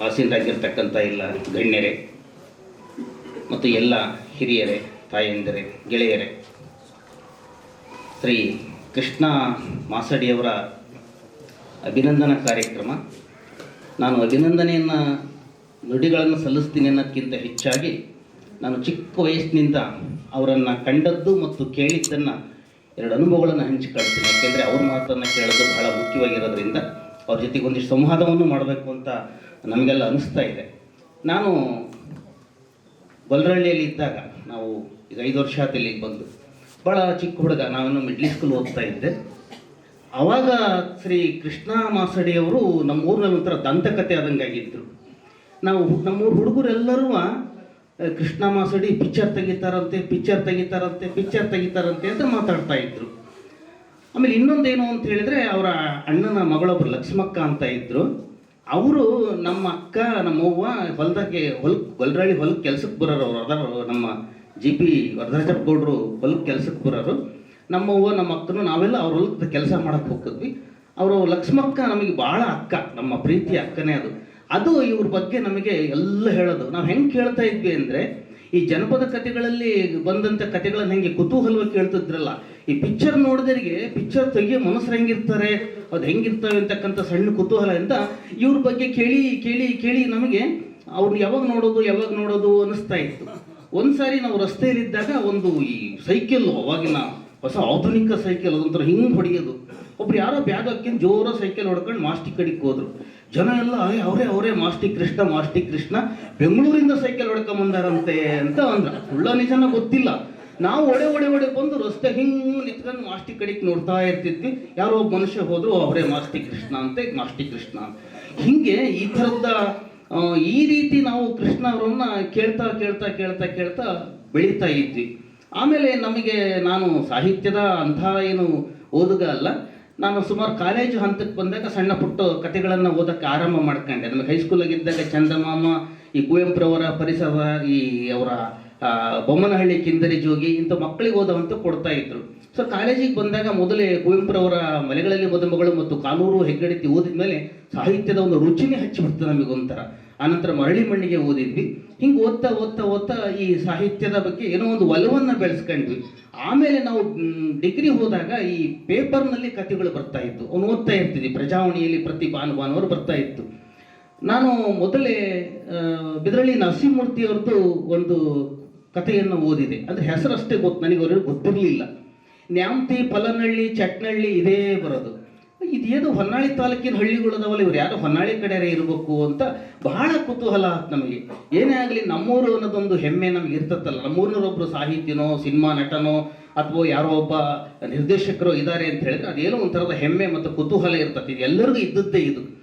ಆಸೀನರಾಗಿರ್ತಕ್ಕಂಥ ಎಲ್ಲ ಗಣ್ಯರೇ ಮತ್ತು ಎಲ್ಲ ಹಿರಿಯರೇ, ತಾಯಂದಿರೇ, ಗೆಳೆಯರೇ, ಶ್ರೀ ಕೃಷ್ಣ ಮಾಸಡಿಯವರ ಅಭಿನಂದನಾ ಕಾರ್ಯಕ್ರಮ. ನಾನು ಅಭಿನಂದನೆಯನ್ನು, ನುಡಿಗಳನ್ನು ಸಲ್ಲಿಸ್ತೀನಿ ಅನ್ನೋದಕ್ಕಿಂತ ಹೆಚ್ಚಾಗಿ ನಾನು ಚಿಕ್ಕ ವಯಸ್ಸಿನಿಂದ ಅವರನ್ನು ಕಂಡದ್ದು ಮತ್ತು ಕೇಳಿದ್ದನ್ನು ಎರಡು ಅನುಭವಗಳನ್ನು ಹಂಚಿಕೊಳ್ತೀನಿ. ಯಾಕೆಂದರೆ ಅವ್ರ ಮಾತನ್ನು ಕೇಳೋದು ಬಹಳ ಮುಖ್ಯವಾಗಿರೋದ್ರಿಂದ ಅವ್ರ ಜೊತೆಗೆ ಒಂದಿಷ್ಟು ಸಂವಾದವನ್ನು ಮಾಡಬೇಕು ಅಂತ ನಮಗೆಲ್ಲ ಅನಿಸ್ತಾ ಇದೆ. ನಾನು ಬಲರಳ್ಳಿಯಲ್ಲಿ ಇದ್ದಾಗ ನಾವು ಈಗ ಐದು ವರ್ಷ ಬಂದು. ಭಾಳ ಚಿಕ್ಕ ಹುಡುಗ ನಾನು ಮಿಡ್ಲ್ ಸ್ಕೂಲ್ ಓದ್ತಾ ಇದ್ದೆ. ಆವಾಗ ಶ್ರೀ ಕೃಷ್ಣ ಮಾಸಡಿಯವರು ನಮ್ಮ ಊರಿನಲ್ಲಿ ಒಂಥರ ದಂತಕತೆ ಆದಂಗಾಗಿದ್ದರು ನಾವು ನಮ್ಮೂರು ಹುಡುಗರೆಲ್ಲರೂ ಕೃಷ್ಣ ಮಾಸಡಿ ಪಿಕ್ಚರ್ ತೆಗಿತಾರಂತೆ ಪಿಕ್ಚರ್ ತೆಗಿತಾರಂತೆ ಪಿಕ್ಚರ್ ತೆಗಿತಾರಂತೆ ಅಂತ ಮಾತಾಡ್ತಾ ಇದ್ರು. ಆಮೇಲೆ ಇನ್ನೊಂದೇನು ಅಂತ ಹೇಳಿದ್ರೆ ಅವರ ಅಣ್ಣನ ಮಗಳೊಬ್ಬರು ಲಕ್ಷ್ಮಕ್ಕ ಅಂತ ಇದ್ರು. ಅವರು ನಮ್ಮ ಅಕ್ಕ ನಮ್ಮವ್ವ ಹೊಲದಾಗೆ ಹೊಲ್, ಗೊಲ್ರಾಳಿ ಹೊಲಕ್ಕೆ ಕೆಲ್ಸಕ್ಕೆ ಬರೋರು ಅವ್ರು. ಅದಾರವರು ನಮ್ಮ ಜಿ ಪಿ ವರದರಾಜಪ್ಪ ಗೌಡ್ರು ಹೊಲಕ್ಕೆ ಕೆಲ್ಸಕ್ಕೆ ಬರೋರು. ನಮ್ಮವ್ವ ನಮ್ಮ ಅಕ್ಕನು ನಾವೆಲ್ಲ ಅವ್ರ ಹೊಲಕ್ಕೆ ಕೆಲಸ ಮಾಡಕ್ಕೆ ಹೋಗ್ತಿದ್ವಿ. ಅವರು ಲಕ್ಷ್ಮಕ್ಕ ನಮಗೆ ಭಾಳ ಅಕ್ಕ, ನಮ್ಮ ಪ್ರೀತಿಯ ಅಕ್ಕನೇ ಅದು. ಅದು ಇವ್ರ ಬಗ್ಗೆ ನಮಗೆ ಎಲ್ಲ ಹೇಳೋದು. ನಾವು ಹೆಂಗೆ ಕೇಳ್ತಾ ಇದ್ವಿ ಅಂದರೆ, ಈ ಜನಪದ ಕಥೆಗಳಲ್ಲಿ ಬಂದಂಥ ಕಥೆಗಳನ್ನು ಹೆಂಗೆ ಕುತೂಹಲವಾಗಿ ಕೇಳ್ತಿದ್ರಲ್ಲ ಈ ಪಿಕ್ಚರ್ ನೋಡಿದರಿಗೆ ಪಿಕ್ಚರ್ ತೆಗಿಯೋ ಮನಸ್ಸು ಹೆಂಗಿರ್ತಾರೆ, ಅದು ಹೆಂಗಿರ್ತವೆ ಅಂತಕ್ಕಂಥ ಸಣ್ಣ ಕುತೂಹಲ ಅಂತ ಇವ್ರ ಬಗ್ಗೆ ಕೇಳಿ ಕೇಳಿ ಕೇಳಿ ನಮಗೆ ಅವ್ರನ್ನ ಯಾವಾಗ ನೋಡೋದು ಯಾವಾಗ ನೋಡೋದು ಅನ್ನಿಸ್ತಾ ಇತ್ತು. ಒಂದ್ಸಾರಿ ನಾವು ರಸ್ತೆಯಲ್ಲಿದ್ದಾಗ ಒಂದು ಈ ಸೈಕಲ್ ಅವಾಗಿನ ಹೊಸ ಆಧುನಿಕ ಸೈಕಲ್ ಅದೊಂಥರ ಹಿಂಗೆ ಹೊಡೆಯೋದು. ಒಬ್ರು ಯಾರೋ ಬ್ಯಾಗ್ ಹಾಕ್ಕೊಂಡು ಜೋರ ಸೈಕಲ್ ಹೊಡ್ಕೊಂಡು ಮಾಸ್ಟಿಕ್ ಕಡಿಗೆ ಹೋದ್ರು. ಜನ ಎಲ್ಲ ಅವರೇ ಅವರೇ, ಮಾಸ್ಟಿಕ್ ಕೃಷ್ಣ ಮಾಸ್ಟಿಕ್ ಕೃಷ್ಣ, ಬೆಂಗಳೂರಿಂದ ಸೈಕಲ್ ಹೊಡ್ಕೊಂಬಂದಾರಂತೆ ಅಂತ ಅಂದ್ರೆ. ಸುಳ್ಳ ನಿಜನ ಗೊತ್ತಿಲ್ಲ. ನಾವು ಒಡೆ ಒಡೆ ಒಡೆ ಬಂದು ರಸ್ತೆ ಹಿಂಗೆ ನಿಂತ್ಕೊಂಡು ಮಾಸ್ಟಿ ಕಡಿಗೆ ನೋಡ್ತಾ ಇರ್ತಿದ್ವಿ. ಯಾರೋ ಒಬ್ಬ ಮನುಷ್ಯ ಹೋದ್ರು, ಅವರೇ ಮಾಸ್ತಿ ಕೃಷ್ಣ ಅಂತ ಮಾಸ್ತಿ ಕೃಷ್ಣ ಹಿಂಗೆ ಈ ಥರದ ಈ ರೀತಿ ನಾವು ಕೃಷ್ಣ ಅವರನ್ನ ಕೇಳ್ತಾ ಕೇಳ್ತಾ ಕೇಳ್ತಾ ಕೇಳ್ತಾ ಬೆಳೀತಾ ಇದ್ವಿ. ಆಮೇಲೆ ನಮಗೆ ನಾನು ಸಾಹಿತ್ಯದ ಅಂಥ ಏನು ಓದುಗ ಅಲ್ಲ, ನಾನು ಸುಮಾರು ಕಾಲೇಜು ಹಂತಕ್ಕೆ ಬಂದಾಗ ಸಣ್ಣ ಪುಟ್ಟ ಕಥೆಗಳನ್ನು ಓದಕ್ಕೆ ಆರಂಭ ಮಾಡ್ಕೊಂಡೆ. ನಮಗೆ ಹೈಸ್ಕೂಲಾಗಿದ್ದಾಗ ಚಂದಮಾಮ, ಈ ಕುವೆಂಪುರವರ ಪರಿಸರ, ಈ ಅವರ ಬೊಮ್ಮನಹಳ್ಳಿ ಕಿಂದರಿ ಜೋಗಿ ಇಂಥ ಮಕ್ಕಳಿಗೆ ಓದವಂತ ಕೊಡ್ತಾ ಇದ್ರು. ಸೊ ಕಾಲೇಜಿಗೆ ಬಂದಾಗ ಮೊದಲೇ ಕುವೆಂಪುರವರ ಮಲೆಗಳಲ್ಲಿ ಮದುಮಗಳು ಮತ್ತು ಕಾನೂರು ಹೆಗ್ಗಡತಿ ಓದಿದ ಮೇಲೆ ಸಾಹಿತ್ಯದ ಒಂದು ರುಚಿನೇ ಹಚ್ಚಿಬಿಡ್ತು ನಮಗೊಂಥರ ಆನಂತರ ಮರಳಿ ಮಣ್ಣಿಗೆ ಓದಿದ್ವಿ. ಹಿಂಗೆ ಓದ್ತಾ ಓದ್ತಾ ಓದ್ತಾ ಈ ಸಾಹಿತ್ಯದ ಬಗ್ಗೆ ಏನೋ ಒಂದು ಒಲವನ್ನು ಬೆಳೆಸ್ಕೊಂಡ್ವಿ. ಆಮೇಲೆ ನಾವು ಡಿಗ್ರಿ ಹೋದಾಗ ಈ ಪೇಪರ್ನಲ್ಲಿ ಕಥೆಗಳು ಬರ್ತಾ ಇತ್ತು. ಅವನು ಓದ್ತಾ ಇರ್ತಿದ್ವಿ ಪ್ರಜಾವಣಿಯಲ್ಲಿ ಪ್ರತಿ ಭಾನುವಾರ ಬರ್ತಾ ಇತ್ತು. ನಾನು ಮೊದಲೇ ಬಿದರಳ್ಳಿ ನರಸಿಂಹಮೂರ್ತಿ ಅವ್ರದ್ದು ಒಂದು ಕಥೆಯನ್ನು ಓದಿದೆ. ಅದ್ರ ಹೆಸರಷ್ಟೇ ಗೊತ್ತು, ನನಗೆ ಅವರಿಗೆ ಗೊತ್ತಿರಲಿಲ್ಲ. ನ್ಯಾಮತಿ ಫಲನಹಳ್ಳಿ ಚಟ್ನಳ್ಳಿ ಇದೇ ಬರೋದು. ಇದೇನು ಹೊನ್ನಾಳಿ ತಾಲೂಕಿನ ಹಳ್ಳಿಗಳದಾವಲ್ಲ, ಇವ್ರು ಯಾರು ಹೊನ್ನಾಳಿ ಕಡೆಯೇ ಇರಬೇಕು ಅಂತ ಬಹಳ ಕುತೂಹಲ ನಮಗೆ. ಏನೇ ಆಗಲಿ ನಮ್ಮೂರು ಅನ್ನೋದೊಂದು ಹೆಮ್ಮೆ ನಮ್ಗೆ ಇರ್ತತ್ತಲ್ಲ. ನಮ್ಮೂರಿನವರೊಬ್ಬರು ಸಾಹಿತ್ಯನೋ, ಸಿನಿಮಾ ನಟನೋ, ಅಥವಾ ಯಾರೋ ಒಬ್ಬ ನಿರ್ದೇಶಕರು ಇದ್ದಾರೆ ಅಂತ ಹೇಳಿದ್ರೆ ಅದೇನೋ ಒಂಥರದ ಹೆಮ್ಮೆ ಮತ್ತು ಕುತೂಹಲ ಇರ್ತದೆ. ಇದು ಎಲ್ಲರಿಗೂ ಇದ್ದದ್ದೇ ಇದು.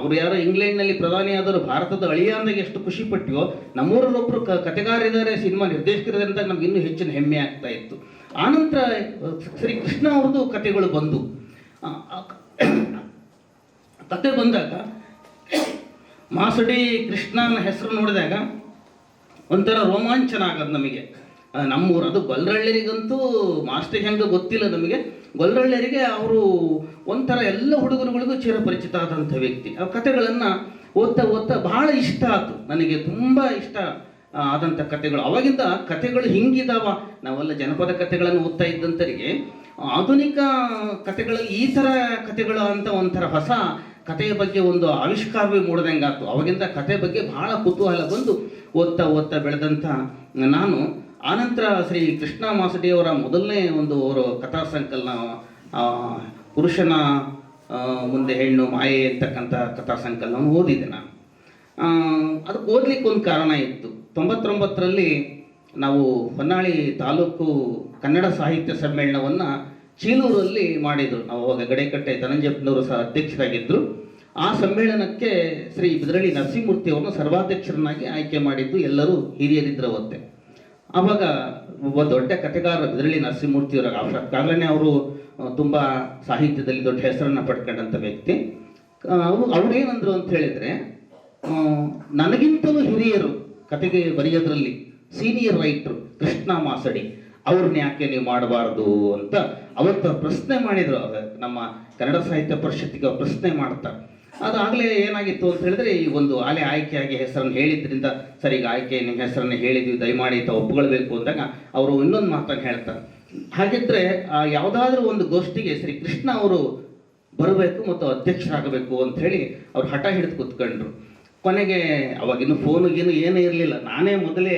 ಅವ್ರು ಯಾರೋ ಇಂಗ್ಲೆಂಡ್ನಲ್ಲಿ ಪ್ರಧಾನಿ ಆದರೂ ಭಾರತದ ಅಳಿಯ ಅಂದಾಗ ಎಷ್ಟು ಖುಷಿ ಪಟ್ಟಿಯೋ ನಮ್ಮೂರಲ್ಲೊಬ್ಬರು ಕ ಕತೆಗಾರಿದ್ದಾರೆ ಸಿನಿಮಾ ನಿರ್ದೇಶಕರಿದ್ದಾರೆ ನಮ್ಗೆ ಇನ್ನೂ ಹೆಚ್ಚಿನ ಹೆಮ್ಮೆ ಆಗ್ತಾ ಇತ್ತು. ಆನಂತರ ಶ್ರೀ ಕೃಷ್ಣ ಅವ್ರದ್ದು ಕತೆಗಳು ಬಂದು ಕತೆ ಬಂದಾಗ, ಮಾಸಡಿ ಕೃಷ್ಣನ ಹೆಸರು ನೋಡಿದಾಗ, ಒಂಥರ ರೋಮಾಂಚನ ಆಗೋದು ನಮಗೆ. ನಮ್ಮೂರದು ನಮ್ಮೂರು, ಅದು ಗೊಲ್ರಳ್ಳಿರಿಗಂತೂ ಮಾಸ್ಟರ್ ಹೆಂಗೆ ಗೊತ್ತಿಲ್ಲ ನಮಗೆ. ಗೊಲ್ರಳ್ಳಿಯರಿಗೆ ಅವರು ಒಂಥರ ಎಲ್ಲ ಹುಡುಗರುಗಳಿಗೂ ಚಿರಪರಿಚಿತ ಆದಂಥ ವ್ಯಕ್ತಿ. ಆ ಕಥೆಗಳನ್ನು ಓದ್ತಾ ಓದ್ತಾ ಬಹಳ ಇಷ್ಟ ಆಯಿತು ನನಗೆ ತುಂಬ ಇಷ್ಟ ಆದಂಥ ಕಥೆಗಳು. ಅವಾಗಿಂದ ಕಥೆಗಳು ಹಿಂಗಿದಾವ. ನಾವೆಲ್ಲ ಜನಪದ ಕಥೆಗಳನ್ನು ಓದ್ತಾ ಇದ್ದಂಥರಿಗೆ ಆಧುನಿಕ ಕಥೆಗಳಲ್ಲಿ ಈ ಥರ ಕಥೆಗಳು ಅಂತ ಒಂಥರ ಹೊಸ ಕಥೆಯ ಬಗ್ಗೆ ಒಂದು ಆವಿಷ್ಕಾರವೇ ಮೂಡ್ದಂಗೆ ಆಯ್ತು ಅವಾಗಿಂದ ಕಥೆ ಬಗ್ಗೆ ಬಹಳ ಕುತೂಹಲ ಬಂದು ಓದ್ತಾ ಓದ್ತಾ ಬೆಳೆದಂಥ ನಾನು ಆನಂತರ ಶ್ರೀ ಕೃಷ್ಣ ಮಾಸಡಿಯವರ ಮೊದಲನೇ ಒಂದು ಅವರು ಕಥಾ ಸಂಕಲನ ಪುರುಷನ ಮುಂದೆ ಹೆಣ್ಣು ಮಾಯೆ ಅಂತಕ್ಕಂಥ ಕಥಾ ಸಂಕಲನವನ್ನು ಓದಿದೆ ನಾನು. ಅದಕ್ಕೆ ಓದಲಿಕ್ಕೆ ಒಂದು ಕಾರಣ ಇತ್ತು. ತೊಂಬತ್ತೊಂಬತ್ತರಲ್ಲಿ ನಾವು ಹೊನ್ನಾಳಿ ತಾಲೂಕು ಕನ್ನಡ ಸಾಹಿತ್ಯ ಸಮ್ಮೇಳನವನ್ನು ಚೀಲೂರಲ್ಲಿ ಮಾಡಿದರು. ನಾವು ಅವಾಗ ಗಡೇಕಟ್ಟೆ ಧನಂಜಪ್ಪನವರು ಸಹ ಅಧ್ಯಕ್ಷರಾಗಿದ್ದರು ಆ ಸಮ್ಮೇಳನಕ್ಕೆ ಶ್ರೀ ಬಿದರಳಿ ನರಸಿಂಹಮೂರ್ತಿ ಅವರನ್ನು ಸರ್ವಾಧ್ಯಕ್ಷರನ್ನಾಗಿ ಆಯ್ಕೆ ಮಾಡಿದ್ದು ಎಲ್ಲರೂ ಹಿರಿಯರಿದ್ದರು ಆವಾಗ ಒಬ್ಬ ದೊಡ್ಡ ಕಥೆಗಾರ ಬಿದರಳ್ಳಿ ನರಸಿಂಹಮೂರ್ತಿಯವರ ಆಗಲೇ ಅವರು ತುಂಬ ಸಾಹಿತ್ಯದಲ್ಲಿ ದೊಡ್ಡ ಹೆಸರನ್ನು ಪಡ್ಕೊಂಡಂಥ ವ್ಯಕ್ತಿ. ಅವರು ಅವ್ರು ಅವ್ರೇನಂದ್ರು ಅಂತ ಹೇಳಿದರೆ ನನಗಿಂತಲೂ ಹಿರಿಯರು, ಕತೆಗೆ ಬರೆಯೋದ್ರಲ್ಲಿ ಸೀನಿಯರ್ ರೈಟ್ರು ಕೃಷ್ಣ ಮಾಸಡಿ ಅವ್ರನ್ನ ಯಾಕೆ ನೀವು ಮಾಡಬಾರ್ದು ಅಂತ ಅವತ್ತು ಪ್ರಶ್ನೆ ಮಾಡಿದರು. ನಮ್ಮ ಕನ್ನಡ ಸಾಹಿತ್ಯ ಪರಿಷತ್ತಿಗೆ ಪ್ರಶ್ನೆ ಮಾಡ್ತಾ ಅದಾಗಲೇ ಏನಾಗಿತ್ತು ಅಂತ ಹೇಳಿದ್ರೆ ಈ ಒಂದು ಆಲೆ ಆಯ್ಕೆಯಾಗಿ ಹೆಸರನ್ನು ಹೇಳಿದ್ರಿಂದ ಸರ್, ಈಗ ಆಯ್ಕೆ ನಿಮ್ಮ ಹೆಸರನ್ನು ಹೇಳಿದ್ವಿ, ದಯಮಾಡಿ ತಾವು ಒಪ್ಕೊಳ್ಬೇಕು ಅಂದಾಗ ಅವರು ಇನ್ನೊಂದು ಮಾತನ್ನು ಹೇಳ್ತಾರೆ. ಹಾಗಿದ್ರೆ, ಆ, ಯಾವುದಾದ್ರೂ ಒಂದು ಗೋಷ್ಠಿಗೆ ಶ್ರೀ ಕೃಷ್ಣ ಅವರು ಬರಬೇಕು ಮತ್ತು ಅಧ್ಯಕ್ಷರಾಗಬೇಕು ಅಂತ ಹೇಳಿ ಅವ್ರು ಹಠ ಹಿಡಿದು ಕೂತ್ಕೊಂಡ್ರು. ಕೊನೆಗೆ ಅವಾಗಿನ್ನು ಫೋನು ಗೀನು ಏನೂ ಇರಲಿಲ್ಲ. ನಾನೇ ಮೊದಲೇ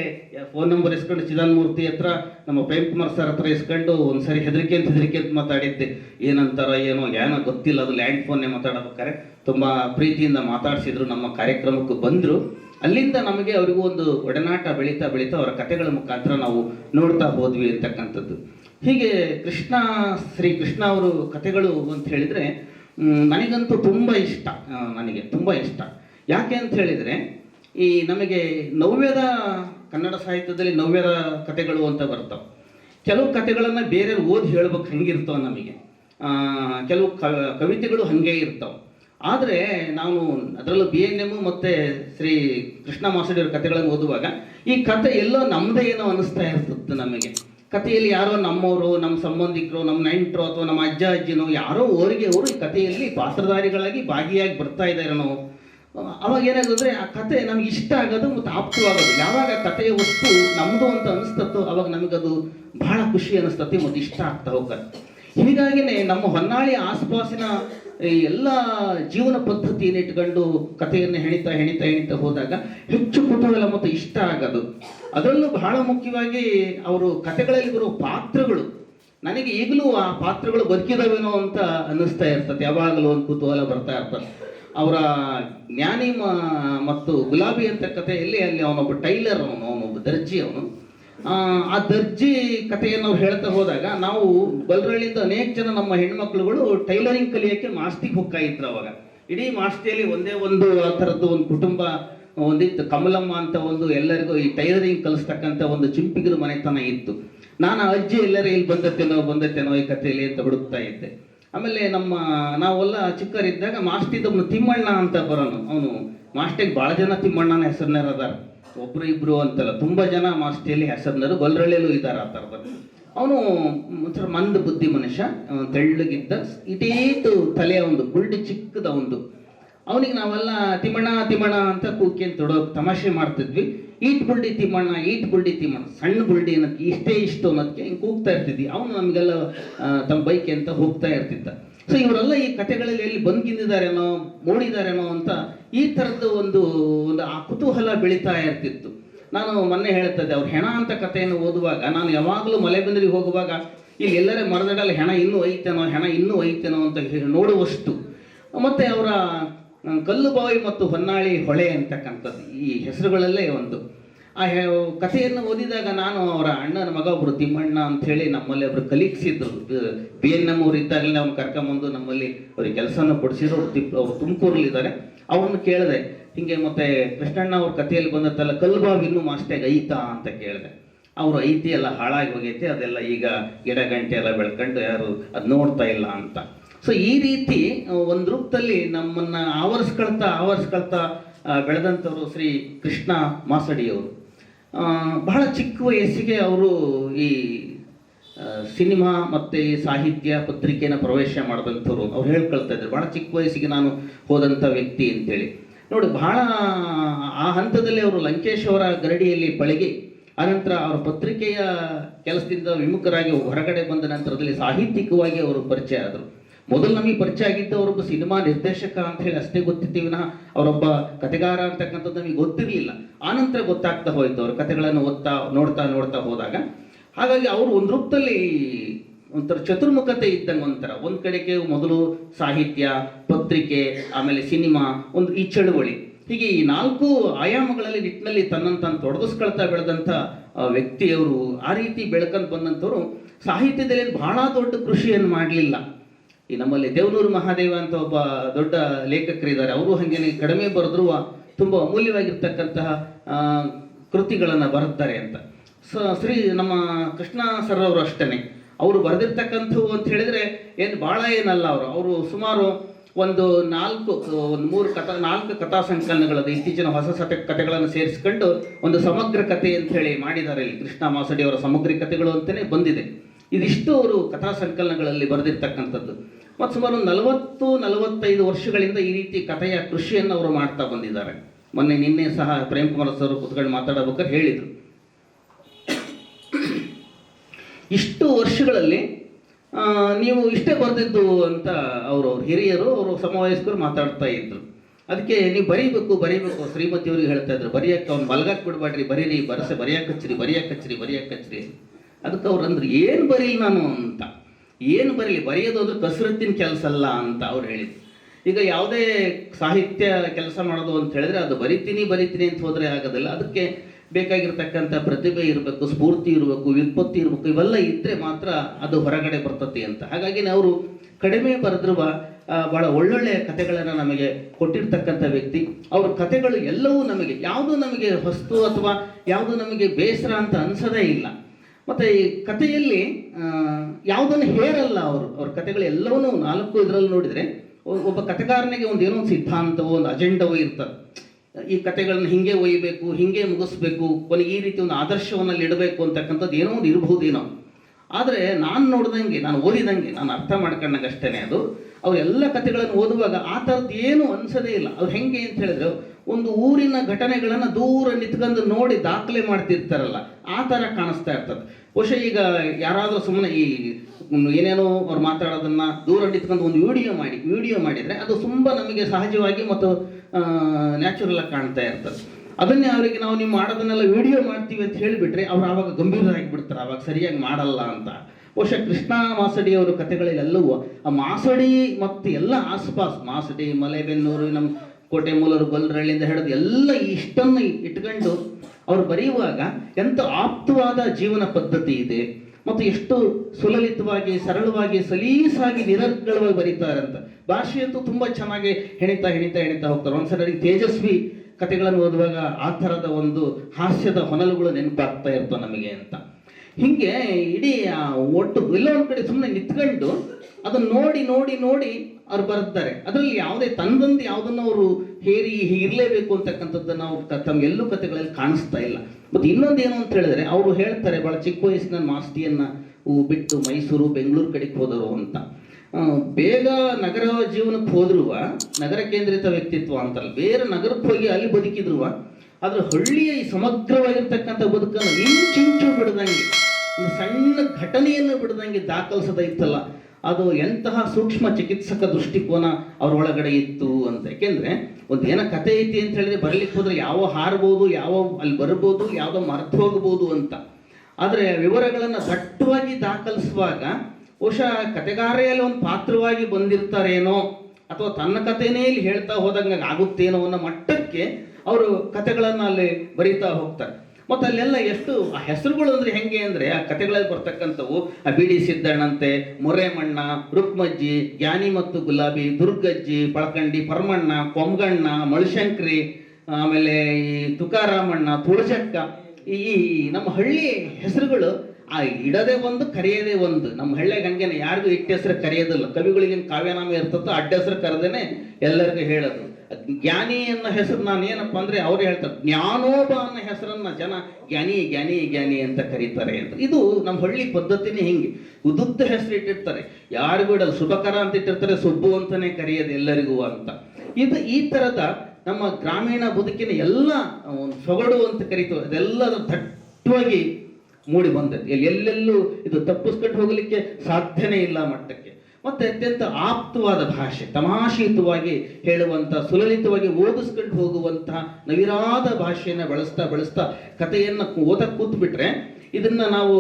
ಫೋನ್ ನಂಬರ್ ಇಸ್ಕೊಂಡು ಚಿದಾನ್ ಮೂರ್ತಿ ಹತ್ರ, ನಮ್ಮ ಪ್ರೇಮ್ ಕುಮಾರ್ ಸರ್ ಹತ್ರ ಇಸ್ಕೊಂಡು ಒಂದ್ಸರಿ ಹೆದರಿಕೆ ಅಂತ ಹೆದರಿಕೆ ಅಂತ ಮಾತಾಡಿದ್ದೆ. ಏನಂತಾರ ಏನೋ ಏನೋ ಗೊತ್ತಿಲ್ಲ, ಅದು ಲ್ಯಾಂಡ್ ಫೋನ್ನೇ ಮಾತಾಡಬೇಕಾರೆ ತುಂಬ ಪ್ರೀತಿಯಿಂದ ಮಾತಾಡಿಸಿದ್ರು, ನಮ್ಮ ಕಾರ್ಯಕ್ರಮಕ್ಕೆ ಬಂದರು. ಅಲ್ಲಿಂದ ನಮಗೆ ಅವರಿಗೂ ಒಂದು ಒಡನಾಟ ಬೆಳೀತಾ ಬೆಳೀತಾ ಅವರ ಕಥೆಗಳ ಮುಖಾಂತರ ನಾವು ನೋಡ್ತಾ ಹೋದ್ವಿ ಅಂತಕ್ಕಂಥದ್ದು. ಹೀಗೆ ಕೃಷ್ಣ, ಶ್ರೀ ಕೃಷ್ಣ ಅವರು ಕಥೆಗಳು ಅಂತ ಹೇಳಿದರೆ ನನಗಂತೂ ತುಂಬ ಇಷ್ಟ. ನನಗೆ ತುಂಬ ಇಷ್ಟ. ಯಾಕೆ ಅಂತ ಹೇಳಿದರೆ, ಈ ನಮಗೆ ನವ್ಯದ ಕನ್ನಡ ಸಾಹಿತ್ಯದಲ್ಲಿ ನವ್ಯದ ಕಥೆಗಳು ಅಂತ ಬರ್ತಾವೆ ಕೆಲವು ಕಥೆಗಳನ್ನು ಬೇರೆ ಓದಿ ಹೇಳ್ಬೇಕು ಹಂಗಿರ್ತಾವೆ ನಮಗೆ. ಕೆಲವು ಕವಿತೆಗಳು ಹಾಗೆ ಇರ್ತಾವೆ. ಆದರೆ ನಾವು ಅದರಲ್ಲೂ ಬಿ ಎನ್ ಎಂ ಮತ್ತು ಶ್ರೀ ಕೃಷ್ಣ ಮಾಸಡಿಯವ್ರ ಕಥೆಗಳನ್ನು ಓದುವಾಗ ಈ ಕತೆ ಎಲ್ಲೋ ನಮ್ಮದೇ ಏನೋ ಅನಿಸ್ತಾ ಇರ್ತದೆ ನಮಗೆ. ಕಥೆಯಲ್ಲಿ ಯಾರೋ ನಮ್ಮವರು, ನಮ್ಮ ಸಂಬಂಧಿಕರು, ನಮ್ಮ ನೆಂಟರು ಅಥವಾ ನಮ್ಮ ಅಜ್ಜ, ಅಜ್ಜಿನೋ ಯಾರೋ ಅವರಿಗೆ ಅವರು ಈ ಕಥೆಯಲ್ಲಿ ಪಾತ್ರಧಾರಿಗಳಾಗಿ ಭಾಗಿಯಾಗಿ ಬರ್ತಾ ಇದ್ದಾರೇನೋ ಅವಾಗ ಏನಾಗುತ್ತೆ ಆ ಕತೆ ನಮ್ಗೆ ಇಷ್ಟ ಆಗೋದು ಮತ್ತು ಆಪ್ತವಾಗೋದು ಯಾವಾಗ ಕಥೆಯ ವಸ್ತು ನಮ್ಮದು ಅಂತ ಅನಿಸ್ತತ್ತೋ ಅವಾಗ ನಮಗದು ಬಹಳ ಖುಷಿ ಅನಿಸ್ತತಿ ಮತ್ತು ಇಷ್ಟ ಆಗ್ತಾ ಹೋಗ್ತದೆ ಹೀಗಾಗಿನೇ ನಮ್ಮ ಹೊನ್ನಾಳಿ ಆಸ್ಪಾಸಿನ ಎಲ್ಲ ಜೀವನ ಪದ್ಧತಿಯನ್ನು ಇಟ್ಕೊಂಡು ಕಥೆಯನ್ನು ಹೆಣಿತಾ ಹೆಣಿತಾ ಹೆಣಿತಾ ಹೋದಾಗ ಹೆಚ್ಚು ಕುತೂಹಲ ಮತ್ತು ಇಷ್ಟ ಆಗೋದು. ಅದರಲ್ಲೂ ಬಹಳ ಮುಖ್ಯವಾಗಿ ಅವರು ಕಥೆಗಳಲ್ಲಿ ಬರುವ ಪಾತ್ರಗಳು. ನನಗೆ ಈಗಲೂ ಆ ಪಾತ್ರಗಳು ಬದುಕಿದವೇನೋ ಅಂತ ಅನ್ನಿಸ್ತಾ ಇರ್ತದೆ. ಯಾವಾಗಲೂ ಒಂದು ಕುತೂಹಲ ಬರ್ತಾ ಇರ್ತದೆ. ಅವರ ಜ್ಞಾನಿ ಮತ್ತು ಗುಲಾಬಿ ಅಂತ ಕಥೆಯಲ್ಲಿ ಅಲ್ಲಿ ಅವನೊಬ್ಬ ಟೈಲರ್ ಅವನು ಅವನೊಬ್ಬ ದರ್ಜಿ ಅವನು. ಆ, ಆ ದರ್ಜಿ ಕಥೆಯನ್ನು ನಾವು ಹೇಳ್ತಾ ಹೋದಾಗ ನಾವು ಬಲ್ರಳ್ಳಿಯಿಂದ ಅನೇಕ ಜನ ನಮ್ಮ ಹೆಣ್ಮಕ್ಳುಗಳು ಟೈಲರಿಂಗ್ ಕಲಿಯೋಕ್ಕೆ ಮಾಸ್ತಿಗೆ ಹೋಗ್ತಾ ಇದ್ರು ಅವಾಗ. ಇಡೀ ಮಾಸ್ತಿಯಲ್ಲಿ ಒಂದೇ ಒಂದು ಆ ಥರದ್ದು ಒಂದು ಕುಟುಂಬ ಒಂದಿತ್ತು. ಕಮಲಮ್ಮ ಅಂತ ಒಂದು ಎಲ್ಲರಿಗೂ ಈ ಟೈಲರಿಂಗ್ ಕಲಿಸ್ತಕ್ಕಂಥ ಒಂದು ಚಿಂಪಿಗರು ಮನೆತನ ಇತ್ತು. ನಾನು ಅಜ್ಜಿ ಎಲ್ಲರೂ ಇಲ್ಲಿ ಬಂದತ್ತೇನೋ ಬಂದತ್ತೇನೋ ಈ ಕಥೆಯಲ್ಲಿ ಅಂತ ಹುಡುಕ್ತಾ ಇದ್ದೆ. ಆಮೇಲೆ ನಮ್ಮ ನಾವೆಲ್ಲ ಚಿಕ್ಕರಿದ್ದಾಗ ಇದ್ದವನು ತಿಮ್ಮಣ್ಣ ಅಂತ ಬರೋನು. ಅವನು ಮಾಸ್ಟಿಗೆ ಭಾಳ ಜನ ತಿಮ್ಮಣ್ಣನ ಹೆಸರಿನಾರ ಅದಾರ ಒಬ್ರು ಇಬ್ರು ಅಂತಲ್ಲ, ತುಂಬ ಜನ ಮಾಸ್ಟಿಯಲ್ಲಿ ಹೆಸರಿನರು ಗೊಲ್ರಳ್ಳಿಯಲ್ಲೂ ಇದ್ದಾರೆ ಆ ಥರದ ಅವನು ಒಂಥರ ಮಂದ ಬುದ್ಧಿ ಮನುಷ್ಯ ತೆಳ್ಳಗಿದ್ದ ಇಟೀಟು ತಲೆಯ ಒಂದು ಗುಳ್ಡಿ ಚಿಕ್ಕದ ಒಂದು. ಅವನಿಗೆ ನಾವೆಲ್ಲ ತಿಮ್ಮಣ್ಣ ತಿಮ್ಮಣ್ಣ ಅಂತ ಕೂಕಿ ತೊಡೋಕೆ ತೊಡೋ ತಮಾಷೆ ಮಾಡ್ತಿದ್ವಿ. ಈಟ್ ಬುಲ್ಡಿ ತಿಮ್ಮಣ್ಣ, ಈಟ್ ಬುಲ್ಡಿ ತಿಮ್ಮಣ್ಣ. ಸಣ್ಣ ಬುಲ್ಡಿ ಅನ್ನೋದಕ್ಕೆ ಇಷ್ಟೇ ಇಷ್ಟು ಅನ್ನೋದಕ್ಕೆ ಹಿಂಗೆ ಕೂಗ್ತಾ ಇರ್ತಿದ್ವಿ. ಅವನು ನಮಗೆಲ್ಲ ತಮ್ಮ ಬೈಕ್ ಅಂತ ಹೋಗ್ತಾ ಇರ್ತಿದ್ದ. ಸೊ ಇವರೆಲ್ಲ ಈ ಕಥೆಗಳಲ್ಲಿ ಎಲ್ಲಿ ಬಂದ್ಗಿಂದಿದ್ದಾರೇನೋ, ಮೂಡಿದಾರೇನೋ ಅಂತ ಈ ಥರದ್ದು ಒಂದು ಒಂದು ಆ ಕುತೂಹಲ ಬೆಳೀತಾ ಇರ್ತಿತ್ತು. ನಾನು ಮೊನ್ನೆ ಹೇಳ್ತದೆ ಅವ್ರು ಹೆಣ ಅಂತ ಕಥೆಯನ್ನು ಓದುವಾಗ, ನಾನು ಯಾವಾಗಲೂ ಮಲೆಬೆಂದರಿಗೆ ಹೋಗುವಾಗ, ಇಲ್ಲಿ ಎಲ್ಲರೇ ಮರದಡಲ್ಲಿ ಹೆಣ ಇನ್ನೂ ಐತೇನೋ ಹೆಣ ಇನ್ನೂ ಐತೇನೋ ಅಂತ ನೋಡುವಷ್ಟು. ಮತ್ತೆ ಅವರ ಆ, ಕಲ್ಲು ಬಾವಿ ಮತ್ತು ಹೊನ್ನಾಳಿ ಹೊಳೆ ಅಂತಕ್ಕಂಥದ್ದು. ಈ ಹೆಸರುಗಳಲ್ಲೇ ಒಂದು. ಆ ಕಥೆಯನ್ನು ಓದಿದಾಗ ನಾನು ಅವರ ಅಣ್ಣನ ಮಗ ಒಬ್ರು ತಿಮ್ಮಣ್ಣ ಅಂತ ಹೇಳಿ ನಮ್ಮಲ್ಲಿ ಒಬ್ರು ಕಲೀಗ್ಸಿದ್ರು ಬಿ ಎನ್ ಎಂ ಅವ್ರು ಇದ್ದಾಗಲೇ ಅವ್ನು ಕರ್ಕೊಂಬಂದು ನಮ್ಮಲ್ಲಿ ಅವ್ರಿಗೆ ಕೆಲಸನ ಕೊಡಿಸಿದ್ರು. ಅವ್ರು ತಿಪ್ ಅವ್ರು ತುಮಕೂರಲ್ಲಿದ್ದಾರೆ. ಅವ್ರನ್ನ ಕೇಳಿದೆ. ಹಿಂಗೆ ಮತ್ತೆ ಕೃಷ್ಣಣ್ಣ ಅವ್ರ ಕಥೆಯಲ್ಲಿ ಬಂದತ್ತಲ್ಲ ಕಲ್ಬಾವ್ ಇನ್ನೂ ಮಾಸ್ಟ್ಯಾಗ ಐತಾ ಅಂತ ಕೇಳಿದೆ. ಅವರು ಐತಿ ಎಲ್ಲ ಹಾಳಾಗಿ ಹೋಗೈತೆ. ಅದೆಲ್ಲ ಈಗ ಗಿಡ ಗಂಟೆ ಎಲ್ಲ ಬೆಳ್ಕೊಂಡು ಯಾರು ಅದು ನೋಡ್ತಾ ಇಲ್ಲ ಅಂತ. ಸೊ ಈ ರೀತಿ ಒಂದು ರೂಪದಲ್ಲಿ ನಮ್ಮನ್ನು ಆವರಿಸ್ಕೊಳ್ತಾ ಆವರಿಸ್ಕೊಳ್ತಾ ಬೆಳೆದಂಥವರು ಶ್ರೀ ಕೃಷ್ಣ ಮಾಸಡಿಯವರು. ಬಹಳ ಚಿಕ್ಕ ವಯಸ್ಸಿಗೆ ಅವರು ಈ ಸಿನಿಮಾ ಮತ್ತು ಸಾಹಿತ್ಯ ಪತ್ರಿಕೆಯನ್ನು ಪ್ರವೇಶ ಮಾಡಿದಂಥವ್ರು ಅವ್ರು ಹೇಳ್ಕೊಳ್ತಾ ಇದ್ದರು ಭಾಳ ಚಿಕ್ಕ ವಯಸ್ಸಿಗೆ ನಾನು ಹೋದಂಥ ವ್ಯಕ್ತಿ ಅಂತೇಳಿ. ನೋಡಿ, ಬಹಳ, ಆ ಹಂತದಲ್ಲಿ ಅವರು ಲಂಕೇಶ್ವರ ಗರಡಿಯಲ್ಲಿ ಪಳಗಿ ಆನಂತರ ಅವರ ಪತ್ರಿಕೆಯ ಕೆಲಸದಿಂದ ವಿಮುಖರಾಗಿ ಹೊರಗಡೆ ಬಂದ ನಂತರದಲ್ಲಿ ಸಾಹಿತ್ಯಿಕವಾಗಿ ಅವರು ಪರಿಚಯ ಆದರು. ಮೊದಲು ನಮಗೆ ಪರಿಚಯ ಆಗಿದ್ದ ಅವರೊಬ್ಬ ಸಿನಿಮಾ ನಿರ್ದೇಶಕ ಅಂತ ಹೇಳಿ ಅಷ್ಟೇ ಗೊತ್ತಿದ್ದೀವಿ ವಿನಃ ಅವರೊಬ್ಬ ಕತೆಗಾರ ಅಂತಕ್ಕಂಥದ್ದು ನಮಗೆ ಗೊತ್ತಿರಲಿಲ್ಲ. ಆನಂತರ ಗೊತ್ತಾಗ್ತಾ ಹೋಯ್ತು ಅವ್ರ ಕಥೆಗಳನ್ನು ಓದ್ತಾ, ನೋಡ್ತಾ ನೋಡ್ತಾ ಹೋದಾಗ. ಹಾಗಾಗಿ ಅವರು ಒಂದು ರೂಪದಲ್ಲಿ ಒಂಥರ ಚತುರ್ಮುಖತೆ ಇದ್ದಂಗೆ ಒಂಥರ. ಒಂದು ಕಡೆಗೆ ಮೊದಲು ಸಾಹಿತ್ಯ, ಪತ್ರಿಕೆ, ಆಮೇಲೆ ಸಿನಿಮಾ, ಒಂದು ಈ ಚಳುವಳಿ. ಹೀಗೆ ಈ ನಾಲ್ಕು ಆಯಾಮಗಳಲ್ಲಿ ನಿಟ್ಟಿನಲ್ಲಿ ತನ್ನನ್ನು ತಾನು ತೊಡಗಿಸ್ಕೊಳ್ತಾ ಬೆಳೆದಂಥ ವ್ಯಕ್ತಿಯವರು ಆ ರೀತಿ ಬೆಳಕಂತ ಬಂದಂಥವ್ರು ಸಾಹಿತ್ಯದಲ್ಲಿ ಬಹಳ ದೊಡ್ಡ ಕೃಷಿಯನ್ನು ಮಾಡಲಿಲ್ಲ. ಈ ನಮ್ಮಲ್ಲಿ ದೇವನೂರು ಮಹಾದೇವ ಅಂತ ಒಬ್ಬ ದೊಡ್ಡ ಲೇಖಕರಿದ್ದಾರೆ ಅವರು ಹಾಗೇನೆ ಕಡಿಮೆ ಬರೆದ್ರು ತುಂಬ ಅಮೂಲ್ಯವಾಗಿರ್ತಕ್ಕಂತಹ ಕೃತಿಗಳನ್ನು ಬರೆದಾರೆ ಅಂತ. ಸೊ, ಶ್ರೀ ನಮ್ಮ ಕೃಷ್ಣ ಸರ್ ಅವರು ಅಷ್ಟೇ ಅವರು ಬರೆದಿರ್ತಕ್ಕಂಥವು ಅಂತ ಹೇಳಿದರೆ ಏನು ಭಾಳ ಏನಲ್ಲ ಅವರು. ಅವರು ಸುಮಾರು ಒಂದು ನಾಲ್ಕು, ಒಂದು ಮೂರು ಕಥಾ, ನಾಲ್ಕು ಕಥಾ ಸಂಕಲನಗಳದ್ದು, ಇತ್ತೀಚಿನ ಹೊಸ ಸತೆ, ಕಥೆಗಳನ್ನು ಸೇರಿಸಿಕೊಂಡು ಒಂದು ಸಮಗ್ರ ಕಥೆ ಅಂತ ಹೇಳಿ ಮಾಡಿದ್ದಾರೆ ಇಲ್ಲಿ ಕೃಷ್ಣ ಮಾಸಡಿಯವರ ಸಮಗ್ರ ಕಥೆಗಳು ಅಂತಲೇ ಬಂದಿದೆ. ಇದಿಷ್ಟು ಅವರು ಕಥಾ ಸಂಕಲನಗಳಲ್ಲಿ ಬರೆದಿರ್ತಕ್ಕಂಥದ್ದು. ಮತ್ತು ಸುಮಾರು ನಲವತ್ತು, ನಲವತ್ತೈದು ವರ್ಷಗಳಿಂದ ಈ ರೀತಿ ಕಥೆಯ ಕೃಷಿಯನ್ನು ಅವರು ಮಾಡ್ತಾ ಬಂದಿದ್ದಾರೆ. ಮೊನ್ನೆ ನಿನ್ನೆ ಸಹ ಪ್ರೇಮ್ ಕುಮಾರ್ ಸರ್ ಕುತ್ಕೊಂಡು ಮಾತಾಡಬೇಕಾದ್ರೆ ಹೇಳಿದರು. ಇಷ್ಟು ವರ್ಷಗಳಲ್ಲಿ ನೀವು ಇಷ್ಟೇ ಬರೆದಿದ್ದು ಅಂತ ಅವರು ಹಿರಿಯರು, ಅವರು ಸಮವಯಸ್ಕರು ಮಾತಾಡ್ತಾ ಇದ್ರು. ಅದಕ್ಕೆ ನೀವು ಬರೀಬೇಕು ಬರೀಬೇಕು. ಶ್ರೀಮತಿಯವ್ರಿಗೆ ಹೇಳ್ತಾ ಇದ್ರು, ಬರೆಯಕ್ಕೆ ಅವ್ನು ಮಲ್ಗಕ್ಕೆ ಬಿಡಬೇಡ್ರಿ, ಬರೀರಿ, ಬರಸೆ, ಬರೆಯಕ್ಕೆ ಹಚ್ಚಿರಿ ಬರೆಯಕ್ಕೆ ಹಚ್ಚಿರಿ ಬರೆಯಕ್ಕೆ ಹಚ್ಚಿರಿ ಅದಕ್ಕೆ ಅವ್ರು ಅಂದ್ರು, ಏನು ಬರೀಲಿ ನಾನು? ಅಂತ. ಏನು ಬರೀಲಿ, ಬರೆಯೋದು ಅಂದ್ರೆ ಕಸರತ್ತಿನ ಕೆಲಸ ಅಲ್ಲ ಅಂತ ಅವ್ರು ಹೇಳಿದ್ರು. ಈಗ ಯಾವುದೇ ಸಾಹಿತ್ಯ ಕೆಲಸ ಮಾಡೋದು ಅಂತ ಹೇಳಿದ್ರೆ ಅದು ಬರಿತೀನಿ ಬರಿತೀನಿ ಅಂತ ಹೋದರೆ ಆಗೋದಿಲ್ಲ. ಅದಕ್ಕೆ ಬೇಕಾಗಿರ್ತಕ್ಕಂಥ ಪ್ರತಿಭೆ ಇರಬೇಕು, ಸ್ಫೂರ್ತಿ ಇರಬೇಕು, ವ್ಯುತ್ಪತ್ತಿ ಇರಬೇಕು, ಇವೆಲ್ಲ ಇದ್ದರೆ ಮಾತ್ರ ಅದು ಹೊರಗಡೆ ಬರ್ತತಿ ಅಂತ. ಹಾಗಾಗಿ ಅವರು ಕಡಿಮೆ ಬರೆದಿರುವ ಬಹಳ ಒಳ್ಳೊಳ್ಳೆಯ ಕಥೆಗಳನ್ನು ನಮಗೆ ಕೊಟ್ಟಿರ್ತಕ್ಕಂಥ ವ್ಯಕ್ತಿ. ಅವ್ರ ಕಥೆಗಳು ಎಲ್ಲವೂ ನಮಗೆ, ಯಾವುದು ನಮಗೆ ಹೊಸ್ತು ಅಥವಾ ಯಾವುದು ನಮಗೆ ಬೇಸರ ಅಂತ ಅನ್ಸೋದೇ ಇಲ್ಲ. ಮತ್ತು ಈ ಕಥೆಯಲ್ಲಿ ಯಾವುದನ್ನು ಹೇರಲ್ಲ ಅವರು. ಅವ್ರ ಕಥೆಗಳು ಎಲ್ಲವನ್ನೂ ನಾಲ್ಕು ಇದರಲ್ಲಿ ನೋಡಿದರೆ ಒಬ್ಬ ಕಥೆಗಾರನಿಗೆ ಒಂದು ಏನೋ ಒಂದು ಸಿದ್ಧಾಂತವೋ, ಒಂದು ಅಜೆಂಡವೋ ಇರ್ತದೆ. ಈ ಕಥೆಗಳನ್ನ ಹಿಂಗೆ ಒಯ್ಯಬೇಕು ಹಿಂಗೆ ಮುಗಿಸ್ಬೇಕು ಕೊನೆಗೆ ಈ ರೀತಿ ಒಂದು ಆದರ್ಶವನ್ನಲ್ಲಿ ಇಡಬೇಕು ಅಂತಕ್ಕಂಥದ್ದು ಏನೋ ಒಂದು ಇರಬಹುದೇನೋ ಆದರೆ ನಾನು ನೋಡ್ದಂಗೆ, ನಾನು ಓದಿದಂಗೆ, ನಾನು ಅರ್ಥ ಮಾಡ್ಕೊಂಡಂಗೆ ಅಷ್ಟೇ ಅದು. ಅವರೆಲ್ಲ ಕಥೆಗಳನ್ನು ಓದುವಾಗ ಆ ಥರದ್ದು ಏನೂ ಅನ್ಸೋದೇ ಇಲ್ಲ. ಅವ್ರು ಹೆಂಗೆ ಅಂತ ಹೇಳಿದ್ರೆ ಒಂದು ಊರಿನ ಘಟನೆಗಳನ್ನು ದೂರ ನಿಂತ್ಕೊಂಡು ನೋಡಿ ದಾಖಲೆ ಮಾಡ್ತಿರ್ತಾರಲ್ಲ, ಆ ಥರ ಕಾಣಿಸ್ತಾ ಇರ್ತದೆ. ಬಹುಶಃ ಈಗ ಯಾರಾದರೂ ಸುಮ್ಮನೆ ಈ ಏನೇನೋ ಅವ್ರು ಮಾತಾಡೋದನ್ನು ದೂರ ನಿಂತ್ಕೊಂಡು ಒಂದು ವಿಡಿಯೋ ಮಾಡಿ ವಿಡಿಯೋ ಮಾಡಿದರೆ ಅದು ತುಂಬ ನಮಗೆ ಸಹಜವಾಗಿ ಮತ್ತು ನ್ಯಾಚುರಲ್ ಆಗಿ ಕಾಣ್ತಾ ಇರ್ತದೆ. ಅದನ್ನೇ ಅವರಿಗೆ ನಾವು ನೀವು ಮಾಡೋದನ್ನೆಲ್ಲ ವಿಡಿಯೋ ಮಾಡ್ತೀವಿ ಅಂತ ಹೇಳಿಬಿಟ್ರೆ ಅವ್ರು ಆವಾಗ ಗಂಭೀರರಾಗಿ ಬಿಡ್ತಾರೆ, ಆವಾಗ ಸರಿಯಾಗಿ ಮಾಡಲ್ಲ ಅಂತ. ಬಹುಶಃ ಕೃಷ್ಣ ಮಾಸಡಿ ಅವರು ಕಥೆಗಳಲ್ಲೆಲ್ಲವೂ ಆ ಮಾಸಡಿ ಮತ್ತು ಎಲ್ಲ ಆಸ್ಪಾಸ್, ಮಾಸಡಿ, ಮಲೆಬೆನ್ನೂರು, ನಮ್ಮ ಕೋಟೆ ಮೂಲರು ಗೊಲ್ಲರಳ್ಳಿಯಿಂದ ಹಿಡಿದು ಎಲ್ಲ ಇಷ್ಟನ್ನು ಇಟ್ಕೊಂಡು ಅವ್ರು ಬರೆಯುವಾಗ ಎಂಥ ಆಪ್ತವಾದ ಜೀವನ ಪದ್ಧತಿ ಇದೆ ಮತ್ತು ಎಷ್ಟು ಸುಲಲಿತವಾಗಿ, ಸರಳವಾಗಿ, ಸಲೀಸಾಗಿ ನಿರರ್ಗಳವಾಗಿ ಬರೀತಾರಂತ. ಭಾಷೆಯಂತೂ ತುಂಬ ಚೆನ್ನಾಗಿ ಹೆಣಿತಾ ಹೆಣಿತಾ ಹೆಣಿತಾ ಹೋಗ್ತಾರೆ. ಒಂದ್ಸಲ ತೇಜಸ್ವಿ ಕಥೆಗಳನ್ನು ಓದುವಾಗ ಆ ಥರದ ಒಂದು ಹಾಸ್ಯದ ಹೊನಲುಗಳು ನೆನಪಾಗ್ತಾ ಇರ್ತವೆ ನಮಗೆ ಅಂತ. ಹಿಂಗೆ ಇಡೀ ಒಟ್ಟು ಎಲ್ಲ ಒಂದು ಕಡೆ ಸುಮ್ಮನೆ ನಿಂತ್ಕೊಂಡು ಅದನ್ನ ನೋಡಿ ನೋಡಿ ನೋಡಿ ಅವ್ರು ಬರ್ತಾರೆ ಅದರಲ್ಲಿ ಯಾವುದೇ ತಂದಂದು ಯಾವುದನ್ನು ಅವರು ಹೇರಿ ಇರಲೇಬೇಕು ಅಂತಕ್ಕಂಥದ್ದನ್ನು ನಾವು ತಮ್ಮ ಎಲ್ಲೂ ಕಥೆಗಳಲ್ಲಿ ಕಾಣಿಸ್ತಾ ಇಲ್ಲ. ಮತ್ತು ಏನು ಅಂತ ಹೇಳಿದ್ರೆ ಅವರು ಹೇಳ್ತಾರೆ ಭಾಳ ಚಿಕ್ಕ ವಯಸ್ಸಿನ ಮಾಸ್ತಿಯನ್ನು ಬಿಟ್ಟು ಮೈಸೂರು, ಬೆಂಗಳೂರು ಕಡೆಗೆ ಹೋದರು ಅಂತ. ಬೇಗ ನಗರ ಜೀವನಕ್ಕೆ ಹೋದ್ರು ನಗರ ಕೇಂದ್ರಿತ ವ್ಯಕ್ತಿತ್ವ ಅಂತಲ್ಲ, ಬೇರೆ ನಗರಕ್ಕೆ ಹೋಗಿ ಅಲ್ಲಿ ಬದುಕಿದ್ರು, ಆದ್ರೆ ಹಳ್ಳಿಯ ಈ ಸಮಗ್ರವಾಗಿರ್ತಕ್ಕಂಥ ಬದುಕನ್ನು ಇಂಚಿಂಚು ಬಿಡದಂಗೆ, ಒಂದು ಸಣ್ಣ ಘಟನೆಯನ್ನು ಬಿಡದಂಗೆ ದಾಖಲಿಸದ ಇತ್ತಲ್ಲ. ಅದು ಎಂತಹ ಸೂಕ್ಷ್ಮ ಚಿಕಿತ್ಸಕ ದೃಷ್ಟಿಕೋನ ಅವ್ರ ಒಳಗಡೆ ಇತ್ತು ಅಂತ. ಯಾಕೆಂದ್ರೆ ಒಂದು ಏನೋ ಕತೆ ಐತಿ ಅಂತ ಹೇಳಿದ್ರೆ ಬರಲಿಕ್ಕೆ ಹೋದ್ರೆ ಯಾವ ಹಾರ್ಬೋದು, ಯಾವ ಅಲ್ಲಿ ಬರ್ಬೋದು, ಯಾವುದೋ ಮರ್ತು ಹೋಗ್ಬೋದು ಅಂತ. ಆದರೆ ವಿವರಗಳನ್ನು ದಟ್ಟವಾಗಿ ದಾಖಲಿಸುವಾಗ ಬಹುಶಃ ಕತೆಗಾರೆಯಲ್ಲಿ ಒಂದು ಪಾತ್ರವಾಗಿ ಬಂದಿರ್ತಾರೇನೋ ಅಥವಾ ತನ್ನ ಕಥೆನೇ ಇಲ್ಲಿ ಹೇಳ್ತಾ ಹೋದಂಗೆ ಆಗುತ್ತೇನೋ ಅನ್ನೋ ಮಟ್ಟಕ್ಕೆ ಅವರು ಕತೆಗಳನ್ನು ಅಲ್ಲಿ ಬರೀತಾ ಹೋಗ್ತಾರೆ. ಮತ್ತು ಅಲ್ಲೆಲ್ಲ ಎಷ್ಟು ಆ ಹೆಸರುಗಳು ಅಂದ್ರೆ ಹೆಂಗೆ ಅಂದ್ರೆ ಆ ಕಥೆಗಳಲ್ಲಿ ಬರ್ತಕ್ಕಂಥವು ಆ ಬಿಡಿ ಸಿದ್ದಣ್ಣಂತೆ, ಮೊರೆಮಣ್ಣ, ರುಕ್ಮಜ್ಜಿ, ಜ್ಞಾನಿ ಮತ್ತು ಗುಲಾಬಿ, ದುರ್ಗಜ್ಜಿ, ಪಳಕಂಡಿ ಪರಮಣ್ಣ ಕೊಂಗಣ್ಣ ಮಳಶಂಕ್ರಿ ಆಮೇಲೆ ಈ ತುಕಾರಾಮಣ್ಣ, ತುಳಜಕ್ಕ, ಈ ನಮ್ಮ ಹಳ್ಳಿ ಹೆಸರುಗಳು ಆ ಇಡದೆ ಒಂದು, ಕರೆಯದೇ ಒಂದು. ನಮ್ಮ ಹಳ್ಳಿಯಾಗ ಹಂಗೇನೆ, ಯಾರಿಗೂ ಇಟ್ಟ ಹೆಸರು ಕರೆಯೋದಿಲ್ಲ. ಕವಿಗಳಿಗೇನು ಕಾವ್ಯನಾಮ ಇರ್ತದೋ ಅಡ್ಡ ಹೆಸರು ಕರೆದೇನೆ ಎಲ್ಲರಿಗೂ ಹೇಳೋದು. ಜ್ಞಾನಿ ಅನ್ನೋ ಹೆಸರು ನಾನು ಏನಪ್ಪ ಅಂದ್ರೆ ಅವ್ರು ಹೇಳ್ತಾರೆ ಜ್ಞಾನೋಬ ಅನ್ನೋ ಹೆಸರನ್ನ ಜನ ಜ್ಞಾನಿ ಜ್ಞಾನಿ ಜ್ಞಾನಿ ಅಂತ ಕರೀತಾರೆ ಅಂತ. ಇದು ನಮ್ಮ ಹಳ್ಳಿ ಪದ್ಧತಿನೇ ಹಿಂಗೆ. ಉದುದ್ದ ಹೆಸರು ಇಟ್ಟಿರ್ತಾರೆ. ಯಾರಿಗೂ ಇಡಲ್ಲ ಶುಭಕರ ಅಂತ ಇಟ್ಟಿರ್ತಾರೆ, ಸುಬ್ಬು ಅಂತಾನೆ ಕರೆಯೋದು ಎಲ್ಲರಿಗೂ ಅಂತ. ಇದು ಈ ತರದ ನಮ್ಮ ಗ್ರಾಮೀಣ ಬದುಕಿನ ಎಲ್ಲ ಒಂದು ಸೊಗಡು ಅಂತ ಕರಿತೀವಿ. ಅದೆಲ್ಲದ ದಟ್ಟವಾಗಿ ಮೂಡಿ ಬಂದದ್ದು. ಎಲ್ಲೆಲ್ಲೆಲ್ಲೂ ಇದು ತಪ್ಪಿಸ್ಕೊಂಡು ಹೋಗಲಿಕ್ಕೆ ಸಾಧ್ಯನೇ ಇಲ್ಲ ಮಟ್ಟಕ್ಕೆ. ಮತ್ತೆ ಅತ್ಯಂತ ಆಪ್ತವಾದ ಭಾಷೆ ತಮಾಷೀತವಾಗಿ ಹೇಳುವಂಥ ಸುಲಲಿತವಾಗಿ ಓದಿಸ್ಕೊಂಡು ಹೋಗುವಂತಹ ನವಿರಾದ ಭಾಷೆಯನ್ನು ಬಳಸ್ತಾ ಬಳಸ್ತಾ ಕಥೆಯನ್ನು ಓದಕ್ಕೆ ಕೂತ್ಬಿಟ್ರೆ ಇದನ್ನ ನಾವು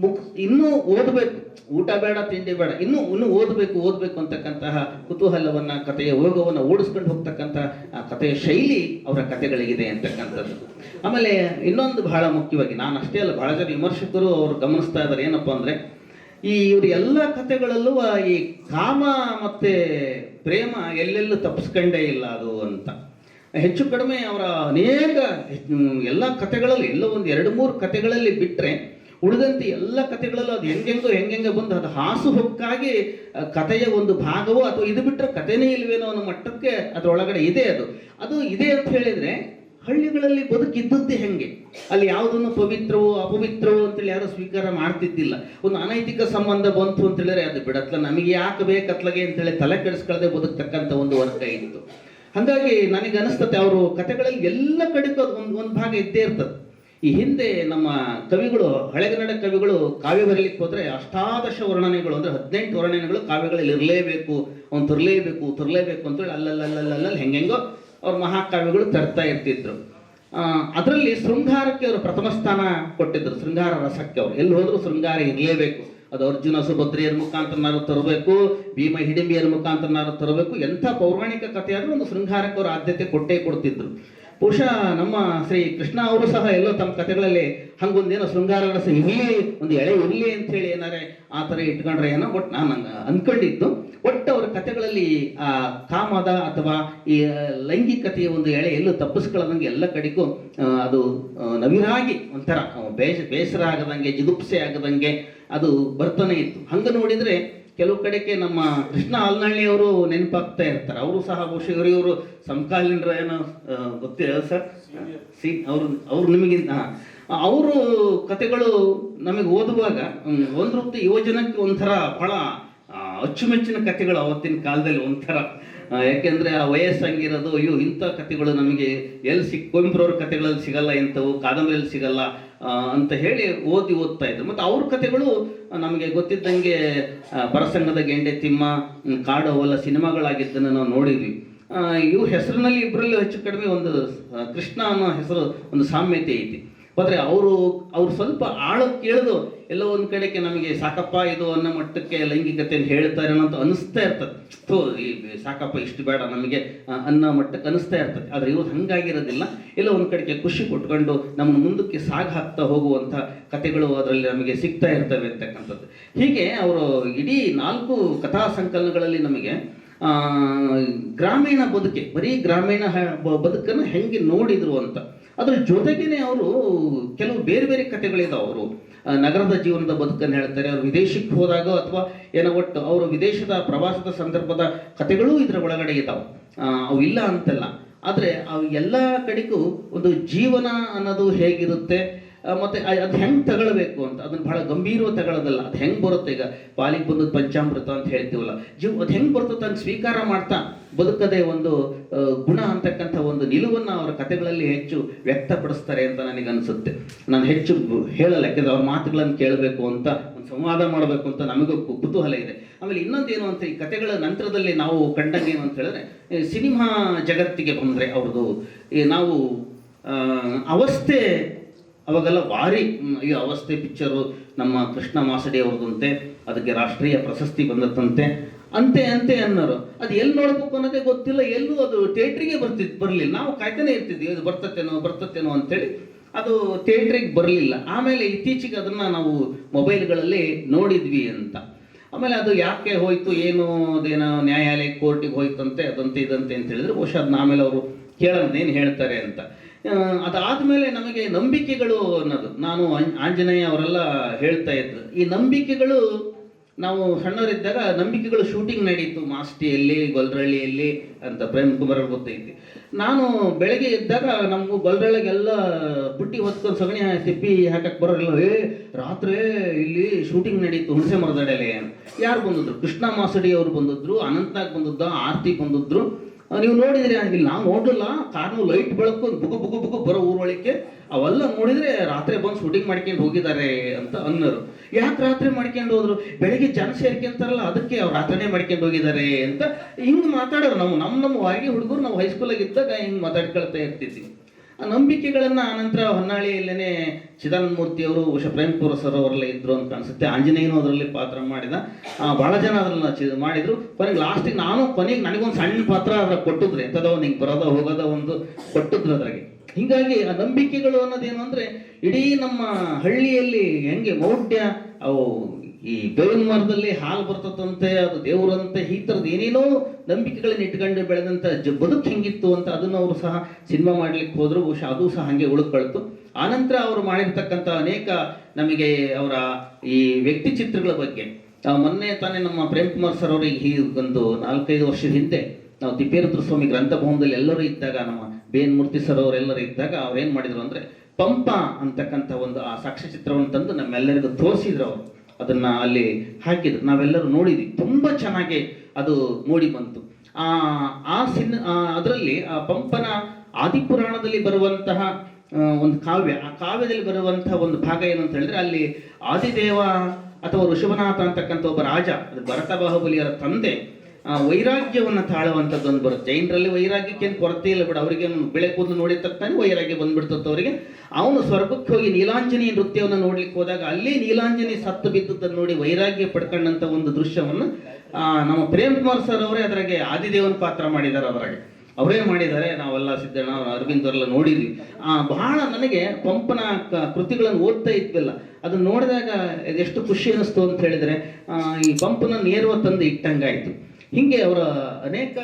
ಮುಕ್, ಇನ್ನೂ ಓದಬೇಕು. ಊಟ ಬೇಡ, ತಿಂಡಿ ಬೇಡ, ಇನ್ನೂ ಇನ್ನೂ ಓದಬೇಕು ಓದಬೇಕು ಅಂತಕ್ಕಂತಹ ಕುತೂಹಲವನ್ನು, ಕಥೆಯ ಯೋಗವನ್ನು ಓಡಿಸ್ಕೊಂಡು ಹೋಗ್ತಕ್ಕಂತಹ ಆ ಕಥೆಯ ಶೈಲಿ ಅವರ ಕಥೆಗಳಿಗಿದೆ ಅಂತಕ್ಕಂಥದ್ದು. ಆಮೇಲೆ ಇನ್ನೊಂದು ಬಹಳ ಮುಖ್ಯವಾಗಿ ನಾನು ಅಷ್ಟೇ ಅಲ್ಲ, ಬಹಳ ಜನ ವಿಮರ್ಶಕರು ಅವರು ಗಮನಿಸ್ತಾ ಇದ್ದಾರೆ ಏನಪ್ಪ ಅಂದ್ರೆ ಈ ಇವ್ರ ಎಲ್ಲ ಕಥೆಗಳಲ್ಲೂ ಈ ಕಾಮ ಮತ್ತೆ ಪ್ರೇಮ ಎಲ್ಲೆಲ್ಲೂ ತಪ್ಪಿಸ್ಕೊಂಡೇ ಇಲ್ಲ ಅದು ಅಂತ. ಹೆಚ್ಚು ಕಡಿಮೆ ಅವರ ಅನೇಕ ಎಲ್ಲ ಕಥೆಗಳಲ್ಲಿ ಎಲ್ಲೋ ಒಂದು ಎರಡು ಮೂರು ಕಥೆಗಳಲ್ಲಿ ಬಿಟ್ಟರೆ ಉಳಿದಂತೆ ಎಲ್ಲ ಕಥೆಗಳಲ್ಲೂ ಅದು ಹೆಂಗೆಂಗೋ ಹೆಂಗೆಂಗೆ ಬಂದು ಅದು ಹಾಸು ಹೊಕ್ಕಾಗಿ ಕಥೆಯ ಒಂದು ಭಾಗವೋ ಅಥವಾ ಇದು ಬಿಟ್ಟರೆ ಕಥೆನೇ ಇಲ್ವೇನೋ ಅನ್ನೋ ಮಟ್ಟಕ್ಕೆ ಅದರೊಳಗಡೆ ಇದೆ ಅದು. ಅದು ಇದೆ ಅಂತ ಹೇಳಿದ್ರೆ ಹಳ್ಳಿಗಳಲ್ಲಿ ಬದುಕಿದ್ದದ್ದು ಹೆಂಗೆ? ಅಲ್ಲಿ ಯಾವುದನ್ನು ಪವಿತ್ರವೋ ಅಪವಿತ್ರವೋ ಅಂತೇಳಿ ಯಾರು ಸ್ವೀಕಾರ ಮಾಡ್ತಿದ್ದಿಲ್ಲ. ಒಂದು ಅನೈತಿಕ ಸಂಬಂಧ ಬಂತು ಅಂತ ಹೇಳಿದ್ರೆ ಅದು ಬಿಡತ್ಲ. ನಮಗೆ ಯಾಕೆ ಬೇಕತ್ಲಗೆ ಅಂತೇಳಿ ತಲೆ ಕೆಡಿಸ್ಕೊಳ್ಳದೆ ಬದುಕ್ತಕ್ಕಂಥ ಒಂದು ವರ್ಗ ಇತ್ತು. ಹಾಗಾಗಿ ನನಗೆ ಅನಿಸ್ತತೆ ಅವರು ಕಥೆಗಳಲ್ಲಿ ಎಲ್ಲ ಕಡೆಗೂ ಅದು ಒಂದು ಒಂದು ಭಾಗ ಇದ್ದೇ ಇರ್ತದೆ. ಈ ಹಿಂದೆ ನಮ್ಮ ಕವಿಗಳು, ಹಳೆಗನ್ನಡ ಕವಿಗಳು ಕಾವ್ಯ ಬರಲಿಕ್ಕೆ ಹೋದ್ರೆ ಅಷ್ಟಾದಶ ವರ್ಣನೆಗಳು ಅಂದ್ರೆ ಹದಿನೆಂಟು ವರ್ಣನೆಗಳು ಕಾವ್ಯಗಳಲ್ಲಿ ಇರಲೇಬೇಕು ಅವ್ನು ತರಲೇಬೇಕು ತರಲೇಬೇಕು ಅಂತೇಳಿ ಅಲ್ಲಲ್ಲಲ್ಲಲ್ಲಲ್ಲಿ ಹೆಂಗೆಂಗೋ ಅವ್ರ ಮಹಾಕಾವ್ಯಗಳು ತರ್ತಾ ಇರ್ತಿದ್ರು. ಅದರಲ್ಲಿ ಶೃಂಗಾರಕ್ಕೆ ಅವರು ಪ್ರಥಮ ಸ್ಥಾನ ಕೊಟ್ಟಿದ್ರು, ಶೃಂಗಾರ ರಸಕ್ಕೆ ಅವರು. ಎಲ್ಲಿ ಹೋದ್ರು ಶೃಂಗಾರ ಇರಲೇಬೇಕು. ಅದು ಅರ್ಜುನ ಸುಭದ್ರಿಯರ ಮುಖಾಂತರನಾದ್ರು ತರಬೇಕು, ಭೀಮ ಹಿಡಿಂಬಿಯರ ಮುಖಾಂತರನಾದ್ರು ತರಬೇಕು. ಎಂಥ ಪೌರಾಣಿಕ ಕಥೆಯಾದರೂ ಒಂದು ಶೃಂಗಾರಕ್ಕೆ ಅವರು ಆದ್ಯತೆ ಕೊಟ್ಟೇ ಕೊಡ್ತಿದ್ರು. ಬಹುಶಃ ನಮ್ಮ ಶ್ರೀ ಕೃಷ್ಣ ಅವರು ಸಹ ಎಲ್ಲೋ ತಮ್ಮ ಕಥೆಗಳಲ್ಲಿ ಹಂಗೊಂದೇನೋ ಶೃಂಗಾರ ರಸ ಇರಲಿ, ಒಂದು ಎಳೆ ಇರಲಿ ಅಂತ ಹೇಳಿ ಏನಾರೆ ಆ ಥರ ಇಟ್ಕೊಂಡ್ರೆ ಏನೋ ಬಟ್ ನಾನು ನಂಗೆ ಅನ್ಕೊಂಡಿದ್ದು. ಒಟ್ಟು ಅವರ ಕಥೆಗಳಲ್ಲಿ ಆ ಕಾಮದ ಅಥವಾ ಈ ಲೈಂಗಿಕತೆಯ ಒಂದು ಎಳೆ ಎಲ್ಲೂ ತಪ್ಪಿಸ್ಕೊಳ್ಳೋದಂಗೆ ಎಲ್ಲ ಕಡೆಗೂ ಅದು ನವಿರಾಗಿ ಒಂಥರ ಬೇಸ ಬೇಸರ ಆಗದಂಗೆ, ಜಿಗುಪ್ಸೆ ಆಗದಂಗೆ ಅದು ಬರ್ತಾನೆ ಇತ್ತು. ಹಂಗೆ ನೋಡಿದ್ರೆ ಕೆಲವು ಕಡೆಗೆ ನಮ್ಮ ಕೃಷ್ಣ ಆಲ್ನಹಳ್ಳಿ ಅವರು ನೆನಪಾಗ್ತಾ ಇರ್ತಾರೆ. ಅವರು ಸಹ ಬಹುಶಃ ಇವರು ಸಮಕಾಲೀನರ ಏನೋ ಗೊತ್ತಿಲ್ಲ ಸರ್? ಸಿ ಅವರು ಅವ್ರು ನಿಮಗಿಂತ ಅವರು ಕತೆಗಳು ನಮಗೆ ಓದುವಾಗ ಒಂದು ರೀತಿ ಯುವಜನಕ್ಕೆ ಒಂಥರ ಆ, ಅಚ್ಚುಮೆಚ್ಚಿನ ಕಥೆಗಳು ಅವತ್ತಿನ ಕಾಲದಲ್ಲಿ ಒಂಥರ ಯಾಕೆಂದ್ರೆ ಆ ವಯಸ್ಸಂಗಿರೋದು, ಅಯ್ಯೋ, ಇಂಥ ಕಥೆಗಳು ನಮಗೆ ಎಲ್ಲಿ ಸಿಕ್, ಕುವೆಂಪುರವ್ರ ಕಥೆಗಳಲ್ಲಿ ಸಿಗಲ್ಲ, ಇಂಥವು ಕಾದಂಬರಿಯಲ್ಲಿ ಸಿಗಲ್ಲ ಅಂತ ಹೇಳಿ ಓದಿ ಓದ್ತಾ ಇದ್ರು. ಮತ್ತು ಅವ್ರ ಕಥೆಗಳು ನಮಗೆ ಗೊತ್ತಿದ್ದಂಗೆ ಪರಸಂಗದ ಗೆಂಡೆ ತಿಮ್ಮ ಕಾಡು ಅವೆಲ್ಲ ಸಿನಿಮಾಗಳಾಗಿದ್ದನ್ನು ನಾವು ನೋಡಿದ್ವಿ. ಇವು ಹೆಸರಿನಲ್ಲಿ ಇಬ್ಬರಲ್ಲಿ ಹೆಚ್ಚು ಕಡಿಮೆ ಒಂದು ಕೃಷ್ಣ ಅನ್ನೋ ಹೆಸರು, ಒಂದು ಸಾಮ್ಯತೆ ಐತಿ. ಆದರೆ ಅವರು, ಅವ್ರು ಸ್ವಲ್ಪ ಆಳಕ್ಕೆ ಕೇಳಿದು, ಎಲ್ಲೋ ಒಂದು ಕಡೆಗೆ ನಮಗೆ ಸಾಕಪ್ಪ ಇದು ಅನ್ನೋ ಮಟ್ಟಕ್ಕೆ ಲೈಂಗಿಕತೆಯನ್ನು ಹೇಳ್ತಾರೆ ಅಂತ ಅನಿಸ್ತಾ ಇರ್ತದೆ. ಈ ಸಾಕಪ್ಪ ಇಷ್ಟು ಬೇಡ, ನಮಗೆ ಅನ್ನೋ ಮಟ್ಟಕ್ಕೆ ಅನಿಸ್ತಾ ಇರ್ತದೆ. ಆದರೆ ಇವ್ರು ಹಂಗಾಗಿರೋದಿಲ್ಲ. ಎಲ್ಲ ಒಂದು ಕಡೆಗೆ ಖುಷಿ ಕೊಟ್ಕೊಂಡು ನಮ್ಮನ್ನು ಮುಂದಕ್ಕೆ ಸಾಗ ಹಾಕ್ತಾ ಹೋಗುವಂಥ ಕಥೆಗಳು ಅದರಲ್ಲಿ ನಮಗೆ ಸಿಗ್ತಾ ಇರ್ತವೆ ಅಂತಕ್ಕಂಥದ್ದು. ಹೀಗೆ ಅವರು ಇಡೀ ನಾಲ್ಕು ಕಥಾ ಸಂಕಲನಗಳಲ್ಲಿ ನಮಗೆ ಗ್ರಾಮೀಣ ಬದುಕೆ, ಬರೀ ಗ್ರಾಮೀಣ ಬದುಕನ್ನು ಹೆಂಗೆ ನೋಡಿದ್ರು ಅಂತ ಅದ್ರ ಜೊತೆಗೇನೆ ಅವರು ಕೆಲವು ಬೇರೆ ಬೇರೆ ಕಥೆಗಳಿದಾವೆ ಅವರು. ನಗರದ ಜೀವನದ ಬದುಕನ್ನು ಹೇಳ್ತಾರೆ, ಅವರು ವಿದೇಶಕ್ಕೆ ಹೋದಾಗ ಅಥವಾ ಏನೋ ಒಟ್ಟು ಅವರು ವಿದೇಶದ ಪ್ರವಾಸದ ಸಂದರ್ಭದ ಕಥೆಗಳೂ ಇದರ ಒಳಗಡೆ ಇದ್ದಾವೆ ಅವು ಇಲ್ಲ ಅಂತಲ್ಲ. ಆದರೆ ಅವು ಎಲ್ಲ ಕಡೆಗೂ ಒಂದು ಜೀವನ ಅನ್ನೋದು ಹೇಗಿರುತ್ತೆ? ಮತ್ತೆ ಅದು ಹೆಂಗೆ ತಗೊಳ್ಬೇಕು ಅಂತ? ಅದನ್ನ ಬಹಳ ಗಂಭೀರವಾಗಿ ತಗೊಳ್ಳೋದಲ್ಲ. ಅದು ಹೆಂಗೆ ಬರುತ್ತೆ ಈಗ? ಪಾಲಿಗೆ ಬಂದದ್ದು ಪಂಚಾಮೃತ ಅಂತ ಹೇಳ್ತೀವಲ್ಲ. ಜೀವ, ಅದು ಹೆಂಗೆ ಬರ್ತದೆ ಅಂತ ಸ್ವೀಕಾರ ಮಾಡ್ತಾ ಬದುಕದೆ ಒಂದು ಗುಣ ಅಂತಕ್ಕಂಥ ಒಂದು ನಿಲುವನ್ನು ಅವರ ಕಥೆಗಳಲ್ಲಿ ಹೆಚ್ಚು ವ್ಯಕ್ತಪಡಿಸ್ತಾರೆ ಅಂತ ನನಗೆ ಅನಿಸುತ್ತೆ. ನಾನು ಹೆಚ್ಚು ಹೇಳಲ್ಲ ಯಾಕಂದ್ರೆ ಅವ್ರ ಮಾತುಗಳನ್ನು ಕೇಳಬೇಕು ಅಂತ, ಒಂದು ಸಂವಾದ ಮಾಡಬೇಕು ಅಂತ ನಮಗೂ ಕುತೂಹಲ ಇದೆ. ಆಮೇಲೆ ಇನ್ನೊಂದೇನು ಅಂತ ಈ ಕಥೆಗಳ ನಂತರದಲ್ಲಿ ನಾವು ಕಂಡಂಗೆ ಏನು ಅಂತ ಹೇಳಿದ್ರೆ ಸಿನಿಮಾ ಜಗತ್ತಿಗೆ ಬಂದರೆ ಅವ್ರದ್ದು ನಾವು ಅವಸ್ಥೆ ಅವಾಗೆಲ್ಲ ಭಾರಿ ಈ ಅವಸ್ಥೆ ಪಿಕ್ಚರು ನಮ್ಮ ಕೃಷ್ಣ ಮಾಸಡಿ ಅವ್ರದಂತೆ, ಅದಕ್ಕೆ ರಾಷ್ಟ್ರೀಯ ಪ್ರಶಸ್ತಿ ಬಂದತ್ತಂತೆ ಅಂತೆ ಅಂತೆ ಅನ್ನೋರು. ಅದು ಎಲ್ಲಿ ನೋಡ್ಬೇಕು ಅನ್ನೋದೇ ಗೊತ್ತಿಲ್ಲ, ಎಲ್ಲೂ ಅದು ಥಿಯೇಟ್ರಿಗೆ ಬರ್ತಿದ್, ಬರಲಿಲ್ಲ. ನಾವು ಕಾಯ್ತಾನೆ ಇರ್ತಿದ್ವಿ ಅದು ಬರ್ತತ್ತೇನೋ ಬರ್ತತ್ತೇನೋ ಅಂತೇಳಿ. ಅದು ಥಿಯೇಟ್ರಿಗೆ ಬರಲಿಲ್ಲ. ಆಮೇಲೆ ಇತ್ತೀಚೆಗೆ ಅದನ್ನು ನಾವು ಮೊಬೈಲ್ಗಳಲ್ಲಿ ನೋಡಿದ್ವಿ ಅಂತ. ಆಮೇಲೆ ಅದು ಯಾಕೆ ಹೋಯಿತು, ಏನು, ಅದೇನೋ ನ್ಯಾಯಾಲಯ ಕೋರ್ಟಿಗೆ ಹೋಯ್ತಂತೆ, ಅದಂತೆ, ಇದಂತೆ ಅಂತ ಹೇಳಿದ್ರೆ ಬಹುಶಃ ಅದನ್ನ ಆಮೇಲೆ ಅವರು ಕೇಳೋದೇನು ಹೇಳ್ತಾರೆ ಅಂತ. ಆ, ಅದಾದ್ಮೇಲೆ ನಮಗೆ ನಂಬಿಕೆಗಳು ಅನ್ನೋದು. ನಾನು ಆಂಜನೇಯ ಅವರೆಲ್ಲ ಹೇಳ್ತಾ ಇದ್ರು. ಈ ನಂಬಿಕೆಗಳು ನಾವು ಸಣ್ಣವರಿದ್ದಾಗ ನಂಬಿಕೆಗಳು ಶೂಟಿಂಗ್ ನಡೀತು. ಮಾಸ್ಟಿಯಲ್ಲಿ ಗೊಲ್ರಳ್ಳಿಯಲ್ಲಿ ಅಂತ ಪ್ರೇಮ್ ಕುಮಾರ್ ಅವ್ರು ಗೊತ್ತೈತಿ. ನಾನು ಬೆಳಗ್ಗೆ ಎದ್ದಾಗ ನಮಗೂ ಗೊಲ್ರಳ್ಳಿಗೆಲ್ಲ ಬುಟ್ಟಿ ಹೊತ್ಕೊಂಡು ಸಗಣಿ ಸಿಪ್ಪಿ ಹಾಕಕ್ಕೆ ಬರೋಲ್ಲ ಏ ರಾತ್ರಿ ಇಲ್ಲಿ ಶೂಟಿಂಗ್ ನಡೀತು ಹುಣಸೆ ಮರದಡೆಯಲ್ಲಿ ಯಾರು ಬಂದಿದ್ರು? ಕೃಷ್ಣ ಮಾಸಡಿ ಅವರು ಬಂದಿದ್ರು ಅನಂತನಾಗ್ ಬಂದಿದ್ದ ಆರ್ತಿ ಬಂದಿದ್ರು. ನೀವು ನೋಡಿದ್ರೆ ಇಲ್ಲಿ ನಾವು ನೋಡಲ್ಲ ಕಾರ್ನು ಲೈಟ್ ಬೆಳಕು ಬುಗು ಬುಗು ಬುಗು ಬರೋ ಊರೊಳಕ್ಕೆ ಅವೆಲ್ಲ ನೋಡಿದ್ರೆ ರಾತ್ರಿ ಬಂದು ಶೂಟಿಂಗ್ ಮಾಡ್ಕೊಂಡು ಹೋಗಿದ್ದಾರೆ ಅಂತ ಅನ್ನೋರು. ಯಾಕೆ ರಾತ್ರಿ ಮಾಡ್ಕೊಂಡು ಹೋದ್ರು? ಬೆಳಿಗ್ಗೆ ಜನ ಸೇರ್ಕೊಂತಾರಲ್ಲ ಅದಕ್ಕೆ ಅವ್ರು ರಾತ್ರಿನೇ ಮಾಡ್ಕೊಂಡು ಹೋಗಿದ್ದಾರೆ ಅಂತ ಹಿಂಗೆ ಮಾತಾಡೋರು ನಾವು. ನಮ್ಮ ನಮ್ಮ ವಾರಿಗೆ ಹುಡುಗರು ನಾವು ಹೈಸ್ಕೂಲಾಗಿದ್ದಾಗ ಹಿಂಗೆ ಮಾತಾಡ್ಕೊಳ್ತಾ ಇರ್ತಿದ್ವಿ. ಆ ನಂಬಿಕೆಗಳನ್ನು ಆನಂತರ ಹೊನ್ನಾಳಿಯಲ್ಲೇ ಚಿದಾನಂದ ಮೂರ್ತಿ ಅವರು, ಬಹುಶಃ ಪ್ರೇಮ್ಪುರ ಸರ್ ಅವರೆಲ್ಲ ಇದ್ರು ಅಂತ ಅನ್ಸುತ್ತೆ. ಆಂಜನೇಯನು ಅದರಲ್ಲಿ ಪಾತ್ರ ಮಾಡಿದ. ಭಾಳ ಜನ ಅದನ್ನ ಚಿ ಮಾಡಿದ್ರು. ಕೊನೆಗೆ ಲಾಸ್ಟಿಗೆ ನಾನು ಕೊನೆಗೆ ನನಗೊಂದು ಸಣ್ಣ ಪಾತ್ರ ಅದ್ರ ಕೊಟ್ಟಿದ್ರೆ, ಎಂಥದೋ ನಿಂಗೆ ಬರೋದ ಹೋಗೋದ ಒಂದು ಕೊಟ್ಟಿದ್ರು ಅದ್ರಾಗೆ. ಹೀಗಾಗಿ ಆ ನಂಬಿಕೆಗಳು ಅನ್ನೋದೇನು ಅಂದರೆ, ಇಡೀ ನಮ್ಮ ಹಳ್ಳಿಯಲ್ಲಿ ಹೆಂಗೆ ಮೌಢ್ಯ, ಅವು ಈ ಬೇವಿನ ಮರದಲ್ಲಿ ಹಾಲು ಬರ್ತದಂತೆ, ಅದು ದೇವರಂತೆ, ಈ ಥರದ್ದು ಏನೇನೋ ನಂಬಿಕೆಗಳನ್ನ ಇಟ್ಕೊಂಡು ಬೆಳೆದಂಥ ಜ, ಬದುಕು ಹೆಂಗಿತ್ತು ಅಂತ ಅದನ್ನು ಅವರು ಸಹ ಸಿನಿಮಾ ಮಾಡ್ಲಿಕ್ಕೆ ಹೋದ್ರು, ಬಹುಶಃ ಅದು ಸಹ ಹಾಗೆ ಉಳ್ಕೊಳ್ತು. ಆನಂತರ ಅವರು ಮಾಡಿರ್ತಕ್ಕಂಥ ಅನೇಕ ನಮಗೆ ಅವರ ಈ ವ್ಯಕ್ತಿ ಚಿತ್ರಗಳ ಬಗ್ಗೆ. ಮೊನ್ನೆ ತಾನೇ ನಮ್ಮ ಪ್ರೇಮ್ ಕುಮಾರ್ ಸರ್ ಅವರಿಗೆ ಈ ಒಂದು ನಾಲ್ಕೈದು ವರ್ಷದ ಹಿಂದೆ ನಾವು ತಿಪ್ಪೇರುದ್ರ ಸ್ವಾಮಿ ಗ್ರಂಥಭವನದಲ್ಲಿ ಎಲ್ಲರೂ ಇದ್ದಾಗ, ನಮ್ಮ ಬೇನ್ ಮೂರ್ತಿ ಸರ್ ಅವರೆಲ್ಲರೂ ಇದ್ದಾಗ ಅವ್ರು ಏನು ಮಾಡಿದ್ರು ಅಂದರೆ, ಪಂಪ ಅಂತಕ್ಕಂಥ ಒಂದು ಆ ಸಾಕ್ಷ್ಯಚಿತ್ರವನ್ನು ತಂದು ನಮ್ಮೆಲ್ಲರಿಗೂ ತೋರಿಸಿದ್ರು ಅವರು. ಅದನ್ನ ಅಲ್ಲಿ ಹಾಕಿದ್ರು. ನಾವೆಲ್ಲರೂ ನೋಡಿದ್ವಿ. ತುಂಬ ಚೆನ್ನಾಗಿ ಅದು ಮೂಡಿ ಬಂತು. ಆ ಆ ಸಿನ್ ಅದರಲ್ಲಿ ಆ ಪಂಪನ ಆದಿಪುರಾಣದಲ್ಲಿ ಬರುವಂತಹ ಒಂದು ಕಾವ್ಯ. ಆ ಕಾವ್ಯದಲ್ಲಿ ಬರುವಂತಹ ಒಂದು ಭಾಗ ಏನು ಅಂತ ಹೇಳಿದ್ರೆ ಅಲ್ಲಿ ಆದಿದೇವ ಅಥವಾ ಋಷಭನಾಥ ಅಂತಕ್ಕಂಥ ಒಬ್ಬ ರಾಜ, ಅದು ಭರತ ಬಾಹುಬಲಿಯರ ತಂದೆ ಆ, ವೈರಾಗ್ಯವನ್ನು ತಾಳುವಂಥದ್ದು ಒಂದು ಬರುತ್ತೆ. ಜೈನರಲ್ಲಿ ವೈರಾಗ್ಯಕ್ಕೆ ಏನು ಕೊರತೆ ಇಲ್ಲ ಬಿಡ. ಅವರಿಗೆ ಬೆಳೆ ಕೂದಲು ನೋಡಿದ ತಕ್ಷಣ ವೈರಾಗ್ಯ ಬಂದ್ಬಿಡ್ತದೆ ಅವರಿಗೆ. ಅವನು ಸ್ವರ್ಗಕ್ಕೆ ಹೋಗಿ ನೀಲಾಂಜನಿ ನೃತ್ಯವನ್ನು ನೋಡ್ಲಿಕ್ಕೆ ಹೋದಾಗ ಅಲ್ಲಿ ನೀಲಾಂಜನಿ ಸತ್ತು ಬಿದ್ದದನ್ನು ನೋಡಿ ವೈರಾಗ್ಯ ಪಡ್ಕೊಂಡಂತ ಒಂದು ದೃಶ್ಯವನ್ನು ನಮ್ಮ ಪ್ರೇಮ್ ಕುಮಾರ್ ಸರ್ ಅವರೇ ಅದರಾಗೆ ಆದಿದೇವನ ಪಾತ್ರ ಮಾಡಿದ್ದಾರೆ ಅದರಾಗೆ. ಅವರೇ ಮಾಡಿದ್ದಾರೆ. ನಾವೆಲ್ಲ ಸಿದ್ದಣ್ಣ ಅರವಿಂದ್ ಅವರೆಲ್ಲ ನೋಡಿದ್ವಿ. ಆ, ಬಹಳ ನನಗೆ ಪಂಪನ ಕೃತಿಗಳನ್ನು ಓದ್ತಾ ಇದ್ವಲ್ಲ. ಅದನ್ನ ನೋಡಿದಾಗ ಎಷ್ಟು ಖುಷಿ ಅನಿಸ್ತು ಅಂತ ಹೇಳಿದ್ರೆ ಈ ಪಂಪನ ನೇರುವ ತಂದು ಇಟ್ಟಂಗಾಯ್ತು. ಹಿಂಗೆ ಅವರ ಅನೇಕ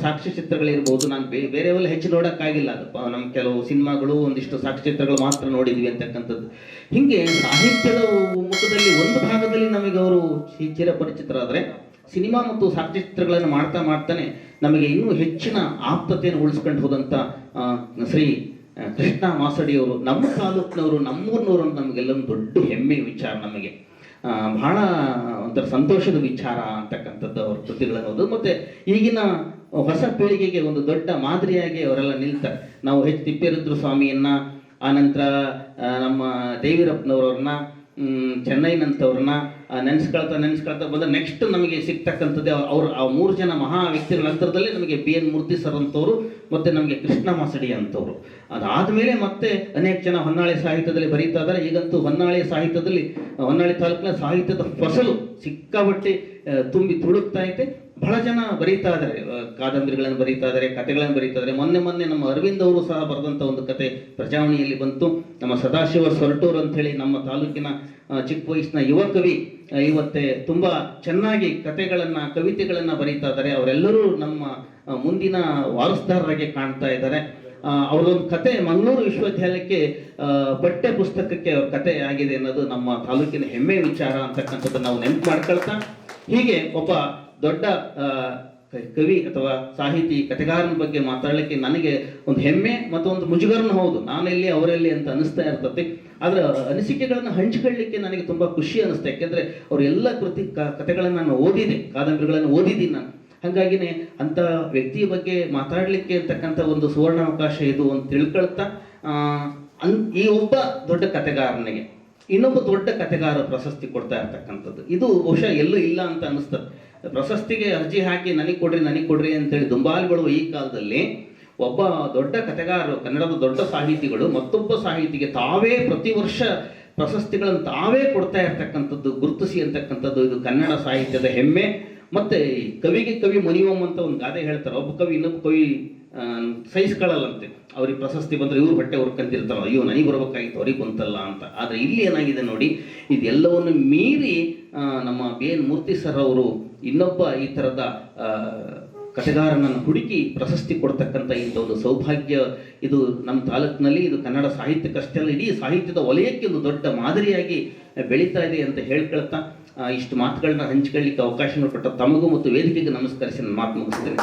ಸಾಕ್ಷ್ಯ ಚಿತ್ರಗಳಿರ್ಬೋದು ನಾನು ಬೇ ಬೇರೆವೆಲ್ಲ ಹೆಚ್ಚು ನೋಡೋಕ್ಕಾಗಿಲ್ಲ. ಅದು ಪ- ನಮ್ಮ ಕೆಲವು ಸಿನಿಮಾಗಳು ಒಂದಿಷ್ಟು ಸಾಕ್ಷ್ಯ ಚಿತ್ರಗಳು ಮಾತ್ರ ನೋಡಿದ್ವಿ ಅಂತಕ್ಕಂಥದ್ದು. ಹಿಂಗೆ ಸಾಹಿತ್ಯದ ಮುಖದಲ್ಲಿ ಒಂದು ಭಾಗದಲ್ಲಿ ನಮಗೆ ಅವರು ಚಿರಪರಿಚಿತರಾದರೆ, ಸಿನಿಮಾ ಮತ್ತು ಸಾಕ್ಷ್ಯ ಚಿತ್ರಗಳನ್ನು ಮಾಡ್ತಾ ಮಾಡ್ತಾನೆ ನಮಗೆ ಇನ್ನೂ ಹೆಚ್ಚಿನ ಆಪ್ತತೆಯನ್ನು ಉಳಿಸ್ಕೊಂಡು ಹೋದಂಥ ಶ್ರೀ, ಕೃಷ್ಣ ಮಾಸಡಿಯವರು ನಮ್ಮ ತಾಲೂಕಿನವರು, ನಮ್ಮೂರಿನವರು ಅಂತ ನಮಗೆಲ್ಲೊಂದು ದೊಡ್ಡ ಹೆಮ್ಮೆಯ ವಿಚಾರ ನಮಗೆ. ಬಹಳ ಒಂಥರ ಸಂತೋಷದ ವಿಚಾರ ಅಂತಕ್ಕಂಥದ್ದು ಅವ್ರ ಕೃತಿಗಳನ್ನು ಓದೋದು ಮತ್ತೆ ಈಗಿನ ಹೊಸ ಪೀಳಿಗೆಗೆ ಒಂದು ದೊಡ್ಡ ಮಾದರಿಯಾಗಿ ಅವರೆಲ್ಲ ನಿಲ್ತಾರೆ. ನಾವು ಹೆಚ್ ತಿಪ್ಪೇರುದ್ರ ಸ್ವಾಮಿಯನ್ನ ಆನಂತರ ನಮ್ಮ ದೇವಿರಪ್ಪನವ್ರವ್ರನ್ನ ಚೆನ್ನೈನಂಥವ್ರನ್ನ ನೆನೆಸ್ಕೊಳ್ತಾ ನೆನ್ಸ್ಕೊಳ್ತಾ ನೆನ್ಸ್ಕೊಳ್ತಾ ಬಂದ ನೆಕ್ಸ್ಟ್ ನಮಗೆ ಸಿಗ್ತಕ್ಕಂಥದ್ದೇ ಅವ್ರು ಆ ಮೂರು ಜನ ಮಹಾ ವ್ಯಕ್ತಿಗಳ ನಂತರದಲ್ಲಿ ನಮಗೆ ಬಿ ಎನ್ ಮೂರ್ತಿ ಸರ್ ಅಂತವರು ಮತ್ತೆ ನಮಗೆ ಕೃಷ್ಣ ಮಾಸಡಿ ಅಂತವರು. ಅದಾದಮೇಲೆ ಮತ್ತೆ ಅನೇಕ ಜನ ಹೊನ್ನಾಳಿ ಸಾಹಿತ್ಯದಲ್ಲಿ ಬರೀತಾ ಇದ್ದಾರೆ ಈಗಂತೂ ಹೊನ್ನಾಳಿ ಸಾಹಿತ್ಯದಲ್ಲಿ ಹೊನ್ನಾಳಿ ತಾಲೂಕಿನ ಸಾಹಿತ್ಯದ ಫಸಲು ಸಿಕ್ಕಾಬಟ್ಟೆ ತುಂಬಿ ತುಳುಕ್ತಾ ಐತೆ ಬಹಳ ಜನ ಬರೀತಾ ಇದ್ದಾರೆ. ಕಾದಂಬರಿಗಳನ್ನು ಬರೀತಾ ಇದ್ದಾರೆ, ಕಥೆಗಳನ್ನು ಬರೀತಾ ಇದ್ದಾರೆ. ಮೊನ್ನೆ ಮೊನ್ನೆ ನಮ್ಮ ಅರವಿಂದ್ ಅವರು ಸಹ ಬರೆದಂಥ ಒಂದು ಕತೆ ಪ್ರಜಾವಣಿಯಲ್ಲಿ ಬಂತು. ನಮ್ಮ ಸದಾಶಿವ ಸೊರಟೂರ್ ಅಂತ ಹೇಳಿ ನಮ್ಮ ತಾಲೂಕಿನ ಚಿಕ್ಕ ವಯಸ್ಸಿನ ಯುವ ಕವಿ ಇವತ್ತೇ ತುಂಬಾ ಚೆನ್ನಾಗಿ ಕತೆಗಳನ್ನು ಕವಿತೆಗಳನ್ನು ಬರೀತಾ ಇದ್ದಾರೆ. ಅವರೆಲ್ಲರೂ ನಮ್ಮ ಮುಂದಿನ ವಾರಸ್ದಾರರಾಗಿ ಕಾಣ್ತಾ ಇದ್ದಾರೆ. ಅವರೊಂದು ಕತೆ ಮಂಗಳೂರು ವಿಶ್ವವಿದ್ಯಾಲಯಕ್ಕೆ ಬಟ್ಟೆ ಪುಸ್ತಕಕ್ಕೆ ಅವ್ರ ಕತೆ ಆಗಿದೆ ಅನ್ನೋದು ನಮ್ಮ ತಾಲೂಕಿನ ಹೆಮ್ಮೆ ವಿಚಾರ ಅಂತಕ್ಕಂಥದ್ದು ನಾವು ನೆನಪು ಮಾಡ್ಕೊಳ್ತಾ, ಹೀಗೆ ಒಬ್ಬ ದೊಡ್ಡ ಕವಿ ಅಥವಾ ಸಾಹಿತಿ, ಕಥೆಗಾರನ ಬಗ್ಗೆ ಮಾತಾಡಲಿಕ್ಕೆ ನನಗೆ ಒಂದು ಹೆಮ್ಮೆ ಮತ್ತು ಒಂದು ಮುಜುಗರನು ಹೌದು. ನಾನೆಲ್ಲಿ ಅವರೆಲ್ಲಿ ಅಂತ ಅನಿಸ್ತಾ ಇರ್ತದೆ ಆದ್ರೆ ಅನಿಸಿಕೆಗಳನ್ನು ಹಂಚಿಕೊಳ್ಳಲಿಕ್ಕೆ ನನಗೆ ತುಂಬ ಖುಷಿ ಅನಿಸ್ತಾ, ಯಾಕೆಂದರೆ ಅವರೆಲ್ಲ ಕೃತಿ ಕಥೆಗಳನ್ನು ನಾನು ಓದಿದೆ, ಕಾದಂಬರಿಗಳನ್ನು ಓದಿದ್ದೀನಿ ನಾನು. ಹಾಗಾಗಿನೇ ಅಂತ ವ್ಯಕ್ತಿಯ ಬಗ್ಗೆ ಮಾತಾಡಲಿಕ್ಕೆ ಅಂತಕ್ಕಂಥ ಒಂದು ಸುವರ್ಣ ಅವಕಾಶ ಇದು ಅಂತ ತಿಳ್ಕೊಳ್ತಾ ಅನ್, ಈ ಒಬ್ಬ ದೊಡ್ಡ ಕತೆಗಾರನಿಗೆ ಇನ್ನೊಬ್ಬ ದೊಡ್ಡ ಕತೆಗಾರ ಪ್ರಶಸ್ತಿ ಕೊಡ್ತಾ ಇರ್ತಕ್ಕಂಥದ್ದು. ಇದು ಬಹುಶಃ ಎಲ್ಲೂ ಇಲ್ಲ ಅಂತ ಅನ್ನಿಸ್ತದೆ. ಪ್ರಶಸ್ತಿಗೆ ಅರ್ಜಿ ಹಾಕಿ ನನಗೆ ಕೊಡ್ರಿ ನನಗೆ ಕೊಡ್ರಿ ಅಂತೇಳಿ ದುಂಬಾಲುಗಳು ಈ ಕಾಲದಲ್ಲಿ ಒಬ್ಬ ದೊಡ್ಡ ಕಥೆಗಾರರು, ಕನ್ನಡದ ದೊಡ್ಡ ಸಾಹಿತಿಗಳು, ಮತ್ತೊಬ್ಬ ಸಾಹಿತಿಗೆ ತಾವೇ ಪ್ರತಿ ವರ್ಷ ಪ್ರಶಸ್ತಿಗಳನ್ನು ತಾವೇ ಕೊಡ್ತಾ ಇರ್ತಕ್ಕಂಥದ್ದು, ಗುರುತಿಸಿ ಅಂತಕ್ಕಂಥದ್ದು ಇದು ಕನ್ನಡ ಸಾಹಿತ್ಯದ ಹೆಮ್ಮೆ. ಮತ್ತೆ ಕವಿಗೆ ಕವಿ ಮನಿಯೋಮ್ ಅಂತ ಒಂದು ಗಾದೆ ಹೇಳ್ತಾರೆ. ಒಬ್ಬ ಕವಿ ಇನ್ನೊಬ್ಬ ಕವಿ ಸಹಿಸ್ಕೊಳ್ಳಲ್ಲಂತೆ ಅವ್ರಿಗೆ ಪ್ರಶಸ್ತಿ ಬಂದ್ರೆ ಇವ್ರು ಬಟ್ಟೆ ಹೊರ್ಕಂತಿರ್ತಾರೋ ಅಯ್ಯೋ ನನಗೆ ಬರ್ಬೇಕಾಗಿತ್ತು, ಅವ್ರಿಗೆ ಬಂತಲ್ಲ ಅಂತ. ಆದ್ರೆ ಇಲ್ಲಿ ಏನಾಗಿದೆ ನೋಡಿ, ಇದೆಲ್ಲವನ್ನು ಮೀರಿ ನಮ್ಮ ಬಿ ಎನ್ ಮೂರ್ತಿ ಸರ್ ಅವರು ಇನ್ನೊಬ್ಬ ಈ ಥರದ ಕಥೆಗಾರನನ್ನು ಹುಡುಕಿ ಪ್ರಶಸ್ತಿ ಕೊಡ್ತಕ್ಕಂಥ ಇಂಥ ಒಂದು ಸೌಭಾಗ್ಯ ಇದು ನಮ್ಮ ತಾಲೂಕಿನಲ್ಲಿ, ಇದು ಕನ್ನಡ ಸಾಹಿತ್ಯಕ್ಕಷ್ಟೇ ಅಲ್ಲ, ಇಡೀ ಸಾಹಿತ್ಯದ ವಲಯಕ್ಕೆ ಒಂದು ದೊಡ್ಡ ಮಾದರಿಯಾಗಿ ಬೆಳೀತಾ ಇದೆ ಅಂತ ಹೇಳ್ಕೊಳ್ತಾ ಇಷ್ಟು ಮಾತುಗಳನ್ನ ಹಂಚ್ಕೊಳ್ಳಿಕ್ಕೆ ಅವಕಾಶ ಕೊಟ್ಟ ತಮಗೂ ಮತ್ತು ವೇದಿಕೆಗೆ ನಮಸ್ಕರಿಸಿ ನನ್ನ ಮಾತು ಮುಗಿಸ್ತೇನೆ.